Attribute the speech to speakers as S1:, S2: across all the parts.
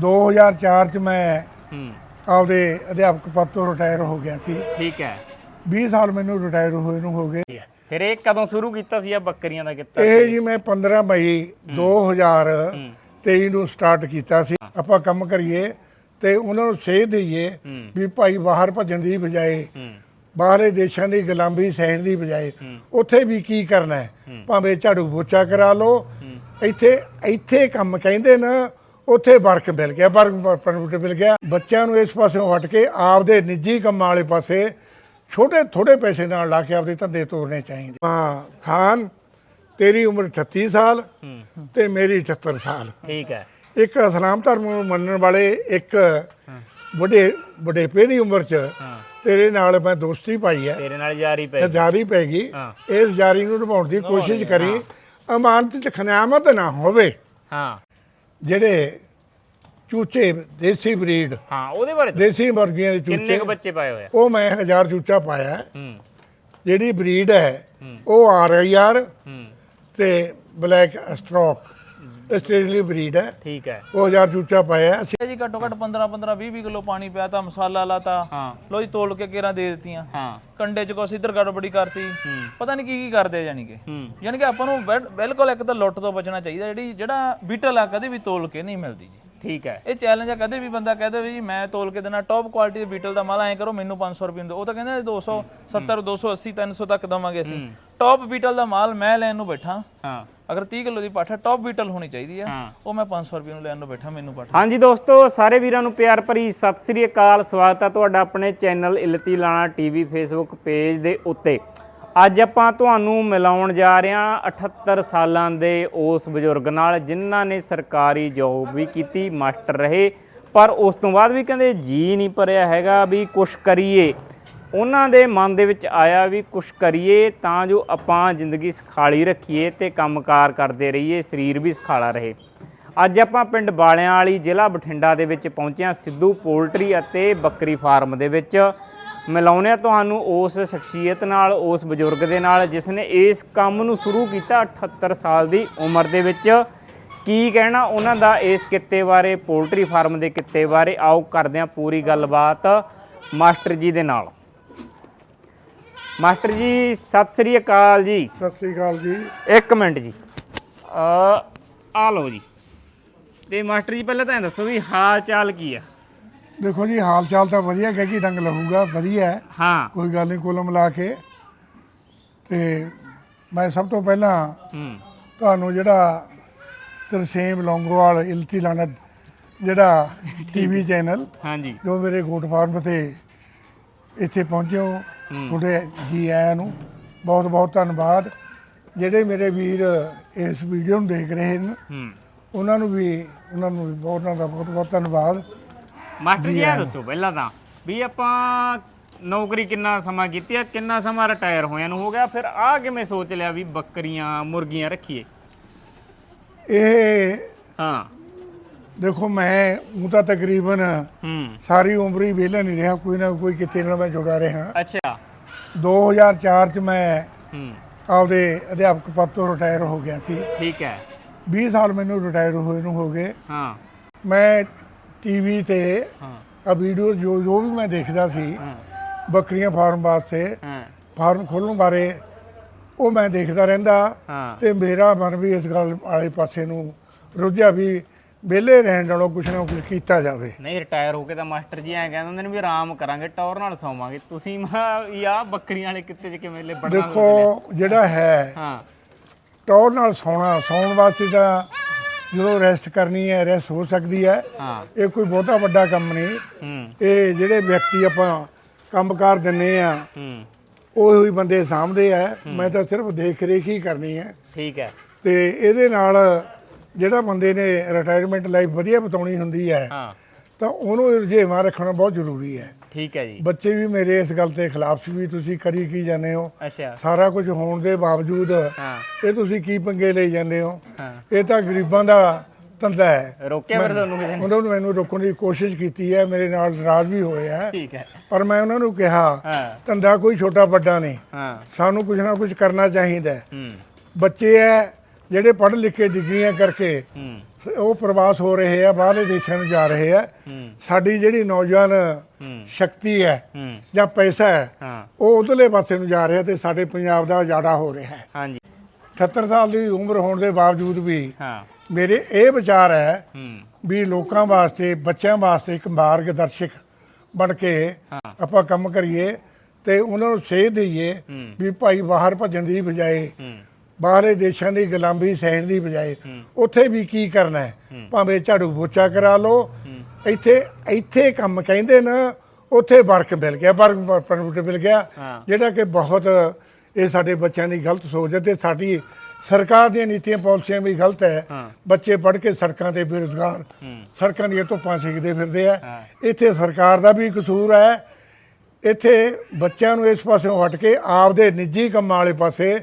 S1: 2004 ਚ ਮੈਂ
S2: ਹੂੰ।
S1: ਆਪਦੇ ਅਧਿਆਪਕ ਪਦ ਤੋਂ ਰਿਟਾਇਰ ਹੋ ਗਿਆ ਸੀ।
S2: ਠੀਕ ਹੈ।
S1: 20 ਸਾਲ ਮੈਨੂੰ ਰਿਟਾਇਰ ਹੋਏ ਨੂੰ ਹੋ ਗਏ।
S2: ਫਿਰ ਇਹ ਕਦੋਂ ਸ਼ੁਰੂ ਕੀਤਾ ਸੀ ਆ ਬੱਕਰੀਆਂ ਦਾ ਕਿੱਤਾ
S1: ਇਹ ਜੀ ਮੈਂ 15 ਮਈ 2023 ਨੂੰ ਸਟਾਰਟ ਕੀਤਾ ਸੀ। ਆਪਾਂ ਕੰਮ ਕਰੀਏ ਤੇ ਉਹਨਾਂ ਨੂੰ ਸੇਧ ਦਈਏ ਵੀ ਭਾਈ ਬਾਹਰ ਭੱਜਣ ਦੀ ਬਜਾਏ
S2: ਹੂੰ।
S1: ਬਾਹਰਲੇ ਦੇਸ਼ਾਂ ਦੀ ਗੁਲਾਮੀ ਸਹਿਣ ਦੀ ਬਜਾਏ ਉੱਥੇ ਵੀ ਕੀ ਕਰਨਾ ਹੈ? ਭਾਵੇਂ ਝਾੜੂ ਪੋਚਾ ਕਰਾ ਲਓ। ਇੱਥੇ ਇੱਥੇ ਕੰਮ ਕਹਿੰਦੇ ਨਾ ਉੱਥੇ ਵਰਕ ਮਿਲ ਗਿਆ ਵਰਕ ਪਰਮਿਟ ਮਿਲ ਗਿਆ। ਬੱਚਿਆਂ ਨੂੰ ਇਸ ਪਾਸਿਓਂ ਹਟ ਕੇ ਆਪਦੇ ਨਿੱਜੀ ਕੰਮਾਂ ਵਾਲੇ ਪਾਸੇ ਛੋਟੇ ਥੋੜੇ ਪੈਸੇ ਨਾਲ ਲਾ ਕੇ ਆਪਦੇ ਧੰਦੇ ਤੋਰਨੇ ਚਾਹੀਦੇ। ਹਾਂ ਖਾਨ ਤੇਰੀ ਉਮਰ 38 ਸਾਲ ਤੇ ਮੇਰੀ 78 ਸਾਲ।
S2: ਠੀਕ ਹੈ।
S1: ਇੱਕ ਇਸਲਾਮ ਧਰਮ ਨੂੰ ਮੰਨਣ ਵਾਲੇ ਇੱਕ ਵੱਡੇ ਵੱਡੇਪੇ ਦੀ ਉਮਰ 'ਚ ਤੇਰੇ ਨਾਲ ਮੈਂ ਦੋਸਤੀ ਪਾਈ ਹੈ।
S2: ਤੇਰੇ ਨਾਲ ਯਾਰੀ ਪੈ
S1: ਜਾਰੀ ਪੈ ਗਈ।
S2: ਹਾਂ।
S1: ਇਸ ਜਾਰੀ ਨੂੰ ਨਿਭਾਉਣ ਦੀ ਕੋਸ਼ਿਸ਼ ਕਰੀ। ਅਮਾਨਤ ਚ ਖਿਆਮਤ ਨਾ ਹੋਵੇ।
S2: ਹਾਂ।
S1: ਜਿਹੜੇ ਚੂਚੇ ਦੇਸੀ ਬਰੀਡ
S2: ਹਾਂ ਉਹਦੇ ਬਾਰੇ ਦੱਸੋ।
S1: ਦੇਸੀ ਮੁਰਗੀਆਂ ਦੇ
S2: ਕਿੰਨੇ
S1: ਚੂਚੇ
S2: ਕੁ ਬੱਚੇ ਪਾਏ ਹੋਏ ਆ
S1: ਉਹ ਮੈਂ ਹਜ਼ਾਰ ਚੂਚਾ ਪਾਇਆ ਹੈ।
S2: ਹੂੰ
S1: ਜਿਹੜੀ ਬਰੀਡ ਹੈ। ਉਹ ਆ ਰਹੀ ਯਾਰ
S2: ਹੂੰ
S1: ਤੇ ਬਲੈਕ ਸਟ੍ਰੋਕ ਆਸਟ੍ਰੇਲੀਅਨ ਬਰੀਡ ਹੈ।
S2: ਠੀਕ ਹੈ।
S1: ਉਹ ਹਜ਼ਾਰ ਚੂਚਾ ਪਾਇਆ ਅਸੀਂ
S3: ਜੀ ਘੱਟੋ ਘੱਟ 15 15 20 20 ਕਿਲੋ ਪਾਣੀ ਪਿਆ ਤਾਂ ਮਸਾਲਾ ਲਾਤਾ
S2: ਹਾਂ।
S3: ਲੋ ਜੀ ਤੋਲ ਕੇ ਕੇਰਾਂ ਦੇ ਦਿੱਤੀਆਂ।
S2: ਹਾਂ।
S3: ਕੰਡੇ ਚ ਕੁਛ ਇੱਧਰ ਗੜਬੜੀ ਕਰਤੀ। ਪਤਾ ਨਹੀਂ ਕੀ ਕੀ ਕਰਦੇ ਯਾਨੀ ਕਿ। ਯਾਨੀ ਕਿ ਆਪਾਂ ਨੂੰ ਬਿਲ- ਬਿਲਕੁਲ ਇੱਕ ਤਾਂ ਲੁੱਟ ਤੋਂ ਬਚਣਾ ਚਾਹੀਦਾ ਜਿਹੜੀ ਜਿਹੜਾ ਬੀਟਲ ਆ ਕਦੇ ਵੀ ਤੋਲ ਕੇ ਨਹੀਂ ਮਿਲਦੀ ਜੀ।
S2: ਠੀਕ ਹੈ।
S3: ਇਹ ਚੈਲੰਜ ਆ ਕਦੇ ਵੀ ਬੰਦਾ ਕਹਦੇ ਵੀ ਜੀ ਮੈਂ ਤੋਲ ਕੇ ਦੇਣਾ ਟੌਪ ਕੁਆਲਿਟੀ ਦੇ ਬੀਟਲ ਦਾ ਮਾਲ ਐਂ ਕਰੋ ਮੈਨੂੰ 500 ਰੁਪਏ ਦਿਓ ਉਹ ਤਾਂ ਕਹਿੰਦੇ 270 280 300 ਤੱਕ ਦਵਾਂਗੇ ਅਸੀਂ। ਟੌਪ ਬੀਟਲ ਦਾ ਮਾਲ ਮੈਂ ਲੈਣ ਨੂੰ ਬੈਠਾ।
S2: ਹਾਂ।
S3: ਅਗਰ 30 ਕਿਲੋ ਦੀ ਪਾਠ ਟੌਪ ਬੀਟਲ ਹੋਣੀ ਚਾਹੀਦੀ ਆ। ਉਹ ਮੈਂ 500 ਰੁਪਏ ਨੂੰ ਲੈਣ ਨੂੰ ਬੈਠਾ ਮੈਨੂੰ ਪਾਠ।
S2: ਹਾਂਜੀ ਦੋਸਤੋ ਸਾਰੇ ਵੀਰਾਂ ਨੂੰ ਪਿਆਰ ਭਰੀ ਸਤਿ ਸ੍ਰੀ ਅਕਾਲ। ਸਵਾਗਤ ਹੈ ਤੁਹਾਡਾ ਆਪਣੇ ਚੈਨਲ ਇਲਤੀ ਲਾਣਾ ਟੀਵੀ ਫੇਸਬੁੱਕ ਪੇਜ ਦੇ ਉੱਤੇ। ਅੱਜ ਆਪਾਂ ਤੁਹਾਨੂੰ ਮਿਲਾਉਣ ਜਾ ਰਹੇ ਹਾਂ 78 ਸਾਲਾਂ ਦੇ ਉਸ ਬਜ਼ੁਰਗ ਨਾਲ ਜਿਨ੍ਹਾਂ ਨੇ ਸਰਕਾਰੀ ਜੌਬ ਵੀ ਕੀਤੀ ਮਾਸਟਰ ਰਹੇ ਪਰ ਉਸ ਤੋਂ ਬਾਅਦ ਵੀ ਕਹਿੰਦੇ ਜੀ ਨਹੀਂ ਭਰਿਆ ਹੈਗਾ ਵੀ ਕੁਛ ਕਰੀਏ। ਉਹਨਾਂ ਦੇ ਮਨ ਦੇ ਵਿੱਚ ਆਇਆ ਵੀ ਕੁਛ ਕਰੀਏ ਤਾਂ ਜੋ ਆਪਾਂ ਜ਼ਿੰਦਗੀ ਸੁਖਾਲੀ ਰੱਖੀਏ ਤੇ ਕੰਮਕਾਰ ਕਰਦੇ ਰਹੀਏ, ਸਰੀਰ ਵੀ ਸੁਖਾਲਾ ਰਹੇ। ਅੱਜ ਆਪਾਂ ਪਿੰਡ ਬਾਲਿਆਂ ਵਾਲੀ ਜ਼ਿਲ੍ਹਾ ਬਠਿੰਡਾ ਦੇ ਵਿੱਚ ਪਹੁੰਚਿਆ ਸਿੱਧੂ ਪੋਲਟਰੀ ਅਤੇ ਬੱਕਰੀ ਫਾਰਮ ਦੇ ਵਿੱਚ। ਮਿਲਾਉਂਦੇ ਹਾਂ ਤੁਹਾਨੂੰ ਉਸ ਸ਼ਖਸੀਅਤ ਨਾਲ, ਉਸ ਬਜ਼ੁਰਗ ਦੇ ਨਾਲ, ਜਿਸ ਨੇ ਇਸ ਕੰਮ ਨੂੰ ਸ਼ੁਰੂ ਕੀਤਾ 78 ਸਾਲ ਦੀ ਉਮਰ ਦੇ ਵਿੱਚ। ਕੀ ਕਹਿਣਾ ਉਹਨਾਂ ਦਾ ਇਸ ਕਿੱਤੇ ਬਾਰੇ, ਪੋਲਟਰੀ ਫਾਰਮ ਦੇ ਕਿੱਤੇ ਬਾਰੇ? ਆਓ ਕਰਦੇ ਹਾਂ ਪੂਰੀ ਗੱਲਬਾਤ ਮਾਸਟਰ ਜੀ ਦੇ ਨਾਲ। ਮਾਸਟਰ ਜੀ ਸਤਿ ਸ੍ਰੀ ਅਕਾਲ ਜੀ।
S1: ਸਤਿ ਸ੍ਰੀ ਅਕਾਲ ਜੀ।
S2: ਇੱਕ ਮਿੰਟ ਜੀ। ਆ ਆ ਲਓ ਜੀ। ਤੇ ਮਾਸਟਰ ਜੀ ਪਹਿਲਾਂ ਤਾਂ ਇਹ ਦੱਸੋ ਵੀ ਹਾਲ ਚਾਲ ਕੀ ਆ?
S1: ਦੇਖੋ ਜੀ ਹਾਲ ਚਾਲ ਤਾਂ ਵਧੀਆ ਕਿ ਡੰਗ ਲਹੂਗਾ ਵਧੀਆ। ਹੈ।
S2: ਹਾਂ
S1: ਕੋਈ ਗੱਲ ਨਹੀਂ ਕੁੱਲ ਮਿਲਾ ਕੇ। ਤੇ ਮੈਂ ਸਭ ਤੋਂ ਪਹਿਲਾਂ
S2: ਹੂੰ।
S1: ਤੁਹਾਨੂੰ ਜਿਹੜਾ ਤਰਸੇਮ ਲੌਂਗੋਵਾਲ ਇਲਤੀ ਲਾਣਾ ਜਿਹੜਾ ਟੀਵੀ ਚੈਨਲ
S2: ਹਾਂਜੀ।
S1: ਜੋ ਮੇਰੇ ਗੋਟ ਫਾਰਮ ਤੇ ਇੱਥੇ ਪਹੁੰਚੇ ਹੋ। ਤੁਹਾਡੇ ਜੀ ਆਇਆਂ ਨੂੰ ਬਹੁਤ ਬਹੁਤ ਧੰਨਵਾਦ। ਜਿਹੜੇ ਮੇਰੇ ਵੀਰ ਇਸ ਵੀਡੀਓ ਨੂੰ ਦੇਖ ਰਹੇ ਨੇ
S2: ਹੂੰ।
S1: ਉਹਨਾਂ ਨੂੰ ਵੀ ਉਹਨਾਂ ਨੂੰ ਵੀ ਬਹੁਤ ਉਹਨਾਂ ਦਾ ਬਹੁਤ ਬਹੁਤ ਧੰਨਵਾਦ।
S2: ਮਾਸਟਰ ਜੀ ਇਹ ਦੱਸੋ ਪਹਿਲਾਂ ਤਾਂ ਵੀ ਆਪਾਂ ਨੌਕਰੀ ਕਿੰਨਾ ਸਮਾਂ ਕੀਤੀ ਆ ਕਿੰਨਾ ਸਮਾਂ ਰਿਟਾਇਰ ਹੋਇਆਂ ਨੂੰ ਹੋ ਗਿਆ ਫਿਰ ਆ ਕਿਵੇਂ ਸੋਚ ਲਿਆ ਵੀ ਬੱਕਰੀਆਂ ਮੁਰਗੀਆਂ ਰੱਖੀਏ?
S1: ਇਹ
S2: ਹਾਂ।
S1: ਦੇਖੋ ਮੈਂ ਉਹ ਤਾਂ ਤਕਰੀਬਨ
S2: ਹੂੰ।
S1: ਸਾਰੀ ਉਮਰ ਹੀ ਵਿਹਲਾ ਨਹੀਂ ਰਿਹਾ ਕੋਈ ਨਾ ਕੋਈ ਕਿਤੇ ਨਾਲ ਮੈਂ ਜੁੜਾ ਰਿਹਾ।
S2: ਅੱਛਾ।
S1: 2004 ਚ ਮੈਂ
S2: ਹੂੰ।
S1: ਆਪਦੇ ਅਧਿਆਪਕ ਪਦ ਤੋਂ ਰਿਟਾਇਰ ਹੋ ਗਿਆ ਸੀ।
S2: ਠੀਕ ਹੈ।
S1: 20 ਸਾਲ ਮੈਨੂੰ ਰਿਟਾਇਰ ਹੋਏ ਨੂੰ ਹੋ ਗਏ।
S2: ਹਾਂ।
S1: ਮੈਂ ਟੀਵੀ ਤੇ
S2: ਹਾਂ।
S1: ਆ ਵੀਡੀਓ ਜੋ ਜੋ ਵੀ ਮੈਂ ਦੇਖਦਾ ਸੀ
S2: ਹਾਂ।
S1: ਬੱਕਰੀਆਂ ਫਾਰਮ ਵਾਸਤੇ
S2: ਹਾਂ।
S1: ਫਾਰਮ ਖੋਲ੍ਹਣ ਬਾਰੇ ਉਹ ਮੈਂ ਦੇਖਦਾ ਰਹਿੰਦਾ
S2: ਹਾਂ।
S1: ਤੇ ਮੇਰਾ ਮਨ ਵੀ ਇਸ ਗੱਲ ਵਾਲੇ ਪਾਸੇ ਨੂੰ ਰੁੱਝਿਆ ਵੀ ਵਿਹਲੇ ਰਹਿਣ ਨਾਲੋਂ ਕੁਛ ਨਾ ਕੁਛ ਕੀਤਾ ਜਾਵੇ।
S2: ਨਹੀਂ ਰਿਟਾਇਰ ਹੋ ਕੇ ਤਾਂ ਮਾਸਟਰ ਜੀ ਐਂ ਕਹਿੰਦੇ ਹੁੰਦੇ ਨੇ ਵੀ ਆਰਾਮ ਕਰਾਂਗੇ ਟੌਰ ਨਾਲ ਸੌਵਾਂਗੇ। ਤੁਸੀਂ ਮਾ ਯਾ ਬੱਕਰੀਆਂ ਵਾਲੇ ਕਿੱਤੇ ਚ ਕਿਵੇਂ ਲਿਬੜਨਾ
S1: ਦੇਖੋ ਜਿਹੜਾ ਹੈ
S2: ਹਾਂ।
S1: ਟੌਰ ਨਾਲ ਸੌਣਾ ਸੌਣ ਵਾਸਤੇ ਤਾਂ ਜਦੋਂ ਰੈਸਟ ਕਰਨੀ ਹੈ ਰੈਸਟ ਹੋ ਸਕਦੀ ਹੈ।
S2: ਹਾਂ।
S1: ਇਹ ਕੋਈ ਬਹੁਤਾ ਵੱਡਾ ਕੰਮ ਨਹੀਂ।
S2: ਹੂੰ।
S1: ਇਹ ਜਿਹੜੇ ਵਿਅਕਤੀ ਆਪਾਂ ਕੰਮਕਾਰ ਦਿੰਨੇ ਆ
S2: ਹੂੰ।
S1: ਉਹ ਹੀ ਬੰਦੇ ਸਾਂਭਦੇ ਆ। ਮੈਂ ਤਾਂ ਸਿਰਫ ਦੇਖ ਰੇਖ ਹੀ ਕਰਨੀ ਹੈ।
S2: ਠੀਕ ਹੈ।
S1: ਤੇ ਇਹਦੇ ਨਾਲ ਜਿਹੜਾ ਬੰਦੇ ਨੇ ਰਿਟਾਇਰਮੈਂਟ ਲਾਈਫ ਵਧੀਆ ਬਿਤਾਉਣੀ ਹੁੰਦੀ ਹੈ
S2: ਹਾਂ।
S1: ਤਾਂ ਉਹਨੂੰ ਰੁਝੇਵਾਂ ਰੱਖਣਾ ਬਹੁਤ ਜ਼ਰੂਰੀ ਹੈ।
S2: ਠੀਕ ਹੈ ਜੀ।
S1: ਬੱਚੇ ਵੀ ਮੇਰੇ ਇਸ ਗੱਲ ਤੇ ਖਿਲਾਫ ਸੀ ਵੀ ਤੁਸੀਂ ਕਰੀ ਕੀ ਜਾਂਦੇ ਹੋ?
S2: ਅੱਛਾ।
S1: ਸਾਰਾ ਕੁਝ ਹੋਣ ਦੇ ਬਾਵਜੂਦ
S2: ਹਾਂ।
S1: ਇਹ ਤੁਸੀਂ ਕੀ ਪੰਗੇ ਲਈ ਜਾਂਦੇ ਹੋ?
S2: ਹਾਂ।
S1: ਇਹ ਤਾਂ ਗਰੀਬਾਂ ਦਾ ਧੰਦਾ ਹੈ।
S2: ਰੋਕਿਆ ਫਿਰ ਤੁਹਾਨੂੰ ਕਿਸੇ ਨੇ?
S1: ਉਹਨਾਂ ਨੂੰ ਮੈਨੂੰ ਰੋਕਣ ਦੀ ਕੋਸ਼ਿਸ਼ ਕੀਤੀ ਹੈ ਮੇਰੇ ਨਾਲ ਨਾਰਾਜ਼ ਵੀ ਹੋਏ ਹੈ
S2: ਠੀਕ ਹੈ।
S1: ਪਰ ਮੈਂ ਉਹਨਾਂ ਨੂੰ ਕਿਹਾ
S2: ਹਾਂ।
S1: ਧੰਦਾ ਕੋਈ ਛੋਟਾ ਵੱਡਾ ਨਹੀਂ।
S2: ਹਾਂ।
S1: ਸਾਨੂੰ ਕੁਝ ਨਾ ਕੁਝ ਕਰਨਾ ਚਾਹੀਦਾ ਹੈ।
S2: ਹੂੰ।
S1: ਬੱਚੇ ਐ ਜਿਹੜੇ ਪੜ੍ਹ ਲਿਖ ਡਿਗਰੀਆਂ ਕਰਕੇ ਉਹ ਪ੍ਰਵਾਸ ਹੋ ਰਹੇ ਆ ਬਾਹਰਲੇ ਦੇਸ਼ਾਂ ਨੂੰ ਜਾ ਰਹੇ ਆ। ਸਾਡੀ ਜਿਹੜੀ ਨੌਜਵਾਨ ਸ਼ਕਤੀ ਹੈ ਜਾਂ ਪੈਸਾ ਹੈ ਉਹ ਉਧਰਲੇ ਪਾਸੇ ਨੂੰ ਜਾ ਰਿਹਾ ਤੇ ਸਾਡੇ ਪੰਜਾਬ ਦਾ ਉਜਾੜਾ ਹੋ ਰਿਹਾ ਹੈ।
S2: ਹਾਂਜੀ।
S1: 78 ਸਾਲ ਦੀ ਉਮਰ ਹੋਣ ਦੇ ਬਾਵਜੂਦ ਵੀ ਮੇਰੇ ਇਹ ਵਿਚਾਰ ਹੈ ਵੀ ਲੋਕਾਂ ਵਾਸਤੇ ਬੱਚਿਆਂ ਵਾਸਤੇ ਇੱਕ ਮਾਰਗਦਰਸ਼ਕ ਬਣ ਕੇ। ਆਪਾਂ ਕੰਮ ਕਰੀਏ ਤੇ ਉਹਨਾਂ ਨੂੰ ਸੇਧ ਦਈਏ। ਵੀ ਭਾਈ ਬਾਹਰ ਭੱਜਣ ਦੀ ਬਜਾਏ ਬਾਹਰਲੇ ਦੇਸ਼ਾਂ ਦੀ ਗੁਲਾਮੀ ਸਹਿਣ ਦੀ ਬਜਾਏ। ਉੱਥੇ ਵੀ ਕੀ ਕਰਨਾ ਹੈ? ਭਾਵੇਂ ਝਾੜੂ ਪੋਚਾ ਕਰਾ ਲਓ। ਇੱਥੇ ਇੱਥੇ ਕੰਮ ਕਹਿੰਦੇ ਨਾ ਉੱਥੇ ਵਰਕ ਮਿਲ ਗਿਆ ਵਰਕ ਪਰਮਿਟ ਮਿਲ ਗਿਆ। ਜਿਹੜਾ ਕਿ ਬਹੁਤ ਇਹ ਸਾਡੇ ਬੱਚਿਆਂ ਦੀ ਗਲਤ ਸੋਚ ਹੈ ਤੇ ਸਾਡੀ ਸਰਕਾਰ ਦੀਆਂ ਨੀਤੀਆਂ ਪਾਲਿਸੀਆਂ ਵੀ ਗਲਤ ਹੈ। ਬੱਚੇ ਪੜ੍ਹ ਕੇ ਸੜਕਾਂ ਤੇ ਬੇਰੁਜ਼ਗਾਰ। ਸੜਕਾਂ ਦੀਆਂ ਧੁੱਪਾਂ ਸੇਕਦੇ ਫਿਰਦੇ ਆ। ਇੱਥੇ ਸਰਕਾਰ ਦਾ ਵੀ ਕਸੂਰ ਹੈ। ਇੱਥੇ ਬੱਚਿਆਂ ਨੂੰ ਇਸ ਪਾਸਿਓਂ ਹਟ ਕੇ ਆਪਦੇ ਨਿੱਜੀ ਕੰਮਾਂ ਵਾਲੇ ਪਾਸੇ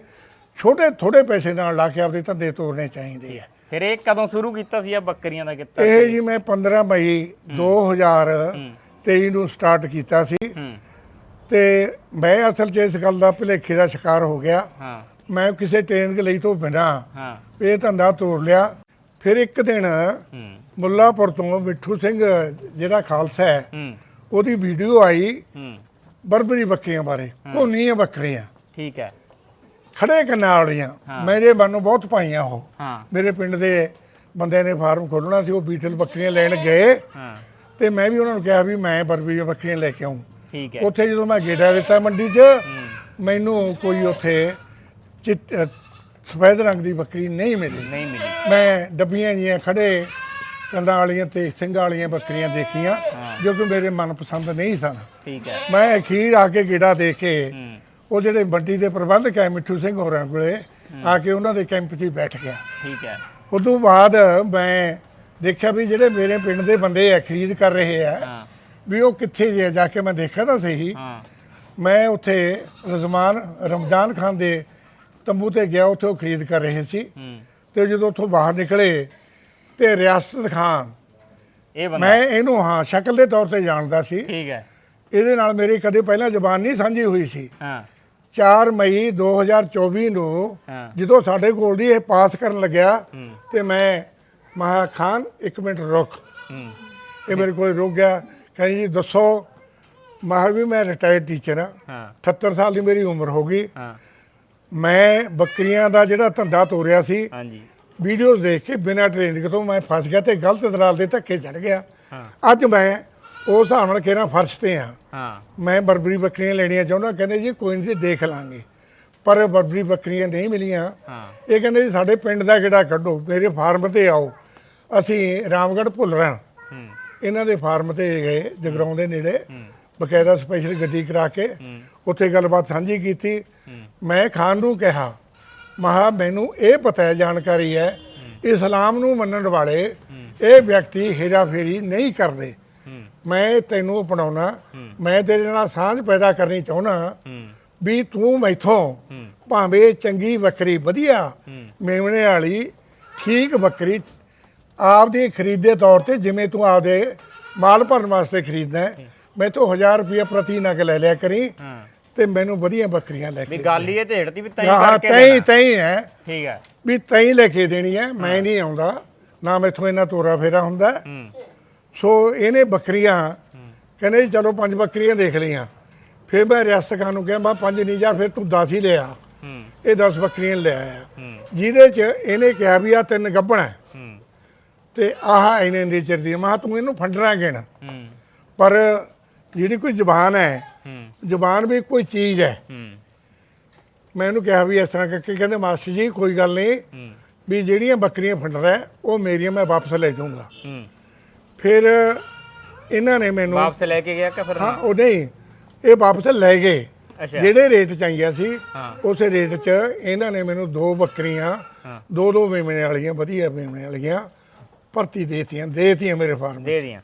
S1: ਛੋਟੇ ਥੋੜੇ ਪੈਸੇ ਨਾਲ ਲਾ ਕੇ ਆਪਦੇ ਧੰਦੇ ਤੋਰਨੇ ਚਾਹੀਦੇ ਆ।
S2: ਫਿਰ ਇਹ ਕਦੋਂ ਸ਼ੁਰੂ ਕੀਤਾ ਸੀ ਆ ਬੱਕਰੀਆਂ ਦਾ ਕਿੱਤਾ
S1: ਇਹ ਜੀ ਮੈਂ 15 ਮਈ 2023 ਨੂੰ ਸਟਾਰਟ ਕੀਤਾ ਸੀ। ਤੇ ਮੈਂ ਅਸਲ 'ਚ ਇਸ ਗੱਲ ਦਾ ਭੁਲੇਖੇ ਦਾ ਸ਼ਿਕਾਰ ਹੋ ਗਿਆ।
S2: ਹਾਂ।
S1: ਮੈਂ ਕਿਸੇ ਟ੍ਰੇਨਿੰਗ ਲਈ ਤੋਂ ਬਿਨਾਂ
S2: ਹਾਂ।
S1: ਇਹ ਧੰਦਾ ਤੋੜ ਲਿਆ। ਫਿਰ ਇੱਕ ਦਿਨ ਮੁੱਲਾਪੁਰ ਤੋਂ ਮਿੱਠੂ ਸਿੰਘ ਜਿਹੜਾ ਖਾਲਸਾ ਹੈ ਉਹਦੀ ਵੀਡੀਓ ਆਈ ਬਰਬਰੀ ਬੱਕਰੀਆਂ ਬਾਰੇ। ਕੋਨੀਆਂ ਬੱਕਰੀਆਂ।
S2: ਠੀਕ ਹੈ।
S1: ਖੜੇ ਕੰਨਾਂ ਵਾਲੀਆਂ। ਮੇਰੇ ਮਨ ਨੂੰ ਬਹੁਤ ਪਾਈਆਂ ਉਹ।
S2: ਹਾਂ।
S1: ਮੇਰੇ ਪਿੰਡ ਦੇ ਬੰਦਿਆਂ ਨੇ ਫਾਰਮ ਖੋਲਣਾ ਸੀ ਉਹ ਬੀਟਲ ਬੱਕਰੀਆਂ ਲੈਣ ਗਏ।
S2: ਹਾਂ।
S1: ਤੇ ਮੈਂ ਵੀ ਉਹਨਾਂ ਨੂੰ ਕਿਹਾ ਵੀ ਮੈਂ ਬਰਬਰੀ ਬੱਕਰੀਆਂ ਲੈ ਕੇ ਆਉਂ
S2: ਠੀਕ ਹੈ।
S1: ਉੱਥੇ ਜਦੋਂ ਮੈਂ ਗੇੜਾ ਦਿੱਤਾ ਮੰਡੀ 'ਚ ਮੈਨੂੰ ਕੋਈ ਉੱਥੇ ਸਫੈਦ ਰੰਗ ਦੀ ਬੱਕਰੀ ਨਹੀਂ ਮਿਲੀ।
S2: ਨਹੀਂ ਮਿਲੀ।
S1: ਮੈਂ ਡੱਬੀਆਂ ਜੀਆਂ ਖੜੇ ਕੰਦਾਂ ਵਾਲੀਆਂ ਤੇ ਸਿੰਘਾਂ ਵਾਲੀਆਂ ਬੱਕਰੀਆਂ ਦੇਖੀਆਂ ਜੋ ਕਿ ਮੇਰੇ ਮਨਪਸੰਦ ਨਹੀਂ ਸਨ।
S2: ਠੀਕ ਹੈ।
S1: ਮੈਂ ਅਖੀਰ ਆ ਕੇ ਗੇੜਾ ਦੇ ਕੇ ਉਹ ਜਿਹੜੇ ਮੰਡੀ ਦੇ ਪ੍ਰਬੰਧਕ ਹੈ ਮਿੱਠੂ ਸਿੰਘ ਹੋਰਾਂ ਕੋਲੇ ਆ ਕੇ ਉਹਨਾਂ ਦੇ ਕੈਂਪ 'ਚ ਹੀ ਬੈਠ ਗਿਆ।
S2: ਠੀਕ ਹੈ।
S1: ਉਸ ਤੋਂ ਬਾਅਦ ਮੈਂ ਦੇਖਿਆ ਵੀ ਜਿਹੜੇ ਮੇਰੇ ਪਿੰਡ ਦੇ ਬੰਦੇ ਆ ਖਰੀਦ ਕਰ ਰਹੇ ਆ ਵੀ ਉਹ ਕਿੱਥੇ ਜੇ ਜਾ ਕੇ ਮੈਂ ਦੇਖਿਆ ਤਾਂ ਸਹੀ। ਮੈਂ ਉੱਥੇ ਰਜ਼ਮਾਨ ਰਮਜ਼ਾਨ ਖਾਨ ਦੇ ਤੰਬੂ ਤੇ ਗਿਆ ਉੱਥੇ ਉਹ ਖਰੀਦ ਕਰ ਰਹੇ ਸੀ। ਤੇ ਜਦੋਂ ਉੱਥੋਂ ਬਾਹਰ ਨਿਕਲੇ ਤੇ ਰਿਆਸਤ ਖਾਨ
S2: ਇਹ ਬੰਦਾ।
S1: ਮੈਂ ਇਹਨੂੰ ਹਾਂ ਸ਼ਕਲ ਦੇ ਤੌਰ ਤੇ ਜਾਣਦਾ ਸੀ।
S2: ਠੀਕ ਹੈ।
S1: ਇਹਦੇ ਨਾਲ ਮੇਰੀ ਕਦੇ ਪਹਿਲਾਂ ਜ਼ਬਾਨ ਨਹੀਂ ਸਾਂਝੀ ਹੋਈ ਸੀ।
S2: ਹਾਂ।
S1: 4 ਮਈ 2024 ਨੂੰ
S2: ਹਾਂ।
S1: ਜਦੋਂ ਸਾਡੇ ਕੋਲ ਦੀ ਇਹ ਪਾਸ ਕਰਨ ਲੱਗਿਆ ਤੇ ਮੈਂ ਮਹਾ ਖਾਨ ਇੱਕ ਮਿੰਟ ਰੁਕ।
S2: ਹੂੰ।
S1: ਇਹ ਮੇਰੇ ਕੋਲ ਰੁਕ ਗਿਆ। ਕਹਿੰਦੀ ਜੀ ਦੱਸੋ। ਮਹਾ ਵੀ ਮੈਂ ਰਿਟਾਇਰਡ ਟੀਚਰ ਹਾਂ।
S2: ਹਾਂ।
S1: 78 ਸਾਲ ਦੀ ਮੇਰੀ ਉਮਰ ਹੋ ਗਈ।
S2: ਹਾਂ।
S1: ਮੈਂ ਬੱਕਰੀਆਂ ਦਾ ਜਿਹੜਾ ਧੰਦਾ ਤੋਰਿਆ ਸੀ
S2: ਹਾਂਜੀ।
S1: ਵੀਡੀਓਜ਼ ਦੇਖ ਕੇ ਬਿਨਾਂ ਟ੍ਰੇਨਿੰਗ ਤੋਂ ਮੈਂ ਫਸ ਗਿਆ ਤੇ ਗਲਤ ਦਲਾਲ ਦੇ ਧੱਕੇ ਚੜ ਗਿਆ।
S2: ਹਾਂ।
S1: ਅੱਜ ਮੈਂ ਉਸ ਹਿਸਾਬ ਨਾਲ ਕਿਹੜਾ ਫਰਸ਼ ਤੇ ਆ।
S2: ਹਾਂ।
S1: ਮੈਂ ਬਰਬਰੀ ਬੱਕਰੀਆਂ ਲੈਣੀਆਂ ਚਾਹੁੰਦਾ ਕਹਿੰਦੇ ਜੀ ਕੋਈ ਨਹੀਂ ਦੇਖ ਲਾਂਗੇ। ਪਰ ਬਰਬਰੀ ਬੱਕਰੀਆਂ ਨਹੀਂ ਮਿਲੀਆਂ।
S2: ਹਾਂ।
S1: ਇਹ ਕਹਿੰਦੇ ਜੀ ਸਾਡੇ ਪਿੰਡ ਦਾ ਕਿਹੜਾ ਕੱਢੋ ਮੇਰੇ ਫਾਰਮ ਤੇ ਆਓ। ਅਸੀਂ ਰਾਮਗੜ੍ਹ ਭੁੱਲਰਾਂ
S2: ਹੂੰ।
S1: ਇਹਨਾਂ ਦੇ ਫਾਰਮ ਤੇ ਗਏ ਜਗਰਾਉਂ ਦੇ ਨੇੜੇ। ਬਕਾਇਦਾ ਸਪੈਸ਼ਲ ਗੱਡੀ ਕਰਾ ਕੇ ਉੱਥੇ ਗੱਲਬਾਤ ਸਾਂਝੀ ਕੀਤੀ। ਮੈਂ ਖਾਨ ਨੂੰ ਕਿਹਾ ਮਹਾ ਮੈਨੂੰ ਇਹ ਪਤਾ ਹੈ ਜਾਣਕਾਰੀ ਹੈ ਇਸਲਾਮ ਨੂੰ ਮੰਨਣ ਵਾਲੇ ਇਹ ਵਿਅਕਤੀ ਹੇਰਾਫੇਰੀ ਨਹੀਂ ਕਰਦੇ। ਮੈਂ ਤੈਨੂੰ ਅਪਣਾਉਣਾ ਮੈਂ ਤੇਰੇ ਨਾਲ ਸਾਂਝ ਪੈਦਾ ਕਰਨੀ ਚਾਹੁੰਦਾ
S2: ਹੂੰ।
S1: ਵੀ ਤੂੰ ਮੈਥੋਂ
S2: ਹੂੰ।
S1: ਭਾਵੇਂ ਚੰਗੀ ਬੱਕਰੀ ਵਧੀਆ
S2: ਹੂੰ।
S1: ਮੇਮਣੇ ਵਾਲੀ ਠੀਕ ਬੱਕਰੀ ਆਪਦੀ ਖਰੀਦੇ ਤੌਰ ਤੇ ਜਿਵੇਂ ਤੂੰ ਆਪਦੇ ਮਾਲ ਭਰਨ ਵਾਸਤੇ ਖਰੀਦਣਾ ਹੈ। ਮੈਂ ਤੋਂ 1000 ਰੁਪਏ ਪ੍ਰਤੀ ਨਗ ਲੈ ਲਿਆ ਕਰੀ
S2: ਹਾਂ।
S1: ਤੇ ਮੈਨੂੰ ਵਧੀਆ ਬੱਕਰੀਆਂ ਲੈ
S2: ਵੀ
S1: ਕੇ
S2: ਗੱਲ ਹੀ ਇਹ ਢੇੜਤੀ ਵੀ ਤੈਂ
S1: ਹਾਂ
S2: ਕਰਕੇ
S1: ਤੈਂ
S2: ਦੇਣਾ।
S1: ਤੈਂ ਹੈ
S2: ਠੀਕ ਹੈ।
S1: ਵੀ ਤੈਂ ਲੈ ਕੇ ਦੇਣੀ ਹੈ ਮੈਂ ਨਹੀਂ ਆਉਂਦਾ ਨਾ ਮੈਥੋਂ ਇਹਨਾਂ ਤੋਰਾ ਫੇਰਾ ਹੁੰਦਾ।
S2: ਹੂੰ।
S1: ਸੋ ਇਹਨੇ ਬੱਕਰੀਆਂ ਕਹਿੰਦੇ ਚਲੋ ਪੰਜ ਬੱਕਰੀਆਂ ਦੇਖ ਲਈਆਂ। ਫਿਰ ਮੈਂ ਰਿਆਸਤ ਖਾਨ ਨੂੰ ਕਿਹਾ ਮੈਂ ਪੰਜ ਨਹੀਂ ਜਾ ਫਿਰ ਤੂੰ 10 ਹੀ ਲਿਆ
S2: ਹੂੰ।
S1: ਇਹ 10 ਬੱਕਰੀਆਂ ਲੈ ਆਇਆ। ਜਿਹਦੇ ਚ ਇਹਨੇ ਕਿਹਾ ਵੀ ਆ ਤਿੰਨ ਗੱਭਣਾ
S2: ਹੂੰ।
S1: ਤੇ ਆਹ ਇਹਨੇ ਦੀ ਚਰਦੀ ਮੈਂ ਕਿਹਾ ਤੂੰ ਇਹਨੂੰ ਫੰਡਣਾ ਗਿਣ
S2: ਹੂੰ।
S1: ਪਰ ਜਿਹੜੀ ਕੋਈ ਜ਼ੁਬਾਨ ਹੈ ਜ਼ੁਬਾਨ ਵੀ ਕੋਈ ਚੀਜ਼ ਹੈ। ਮੈਂ ਇਹਨੂੰ ਕਿਹਾ ਵੀ ਇਸ ਤਰ੍ਹਾਂ ਕਰਕੇ ਕਹਿੰਦੇ ਮਾਸਟਰ ਜੀ ਕੋਈ ਗੱਲ ਨਹੀਂ। ਵੀ ਜਿਹੜੀਆਂ ਬੱਕਰੀਆਂ ਫੰਡ ਰਿਹਾ ਉਹ ਮੇਰੀਆਂ ਮੈਂ ਵਾਪਸ ਲੈ ਜਾਊਂਗਾ। ਫਿਰ ਇਹਨਾਂ ਨੇ ਮੈਨੂੰ
S2: ਵਾਪਸ ਲੈ ਕੇ ਗਿਆ ਕਿ ਫਿਰ
S1: ਹਾਂ ਉਹ ਨਹੀਂ ਇਹ ਵਾਪਸ ਲੈ ਗਏ। ਜਿਹੜੇ ਰੇਟ ਚਾਹੀਏ ਸੀ ਉਸੇ ਰੇਟ 'ਚ ਇਹਨਾਂ ਨੇ ਮੈਨੂੰ ਦੋ ਬੱਕਰੀਆਂ ਦੋ ਦੋ ਮੇਮਣੇ ਵਾਲੀਆਂ ਵਧੀਆ ਮੇਮਣੇ ਵਾਲੀਆਂ ਭਰਤੀ ਦੇਤੀਆਂ ਦੇਤੀਆਂ ਮੇਰੇ ਫਾਰਮ
S2: ਦੇ ਦੀਆਂ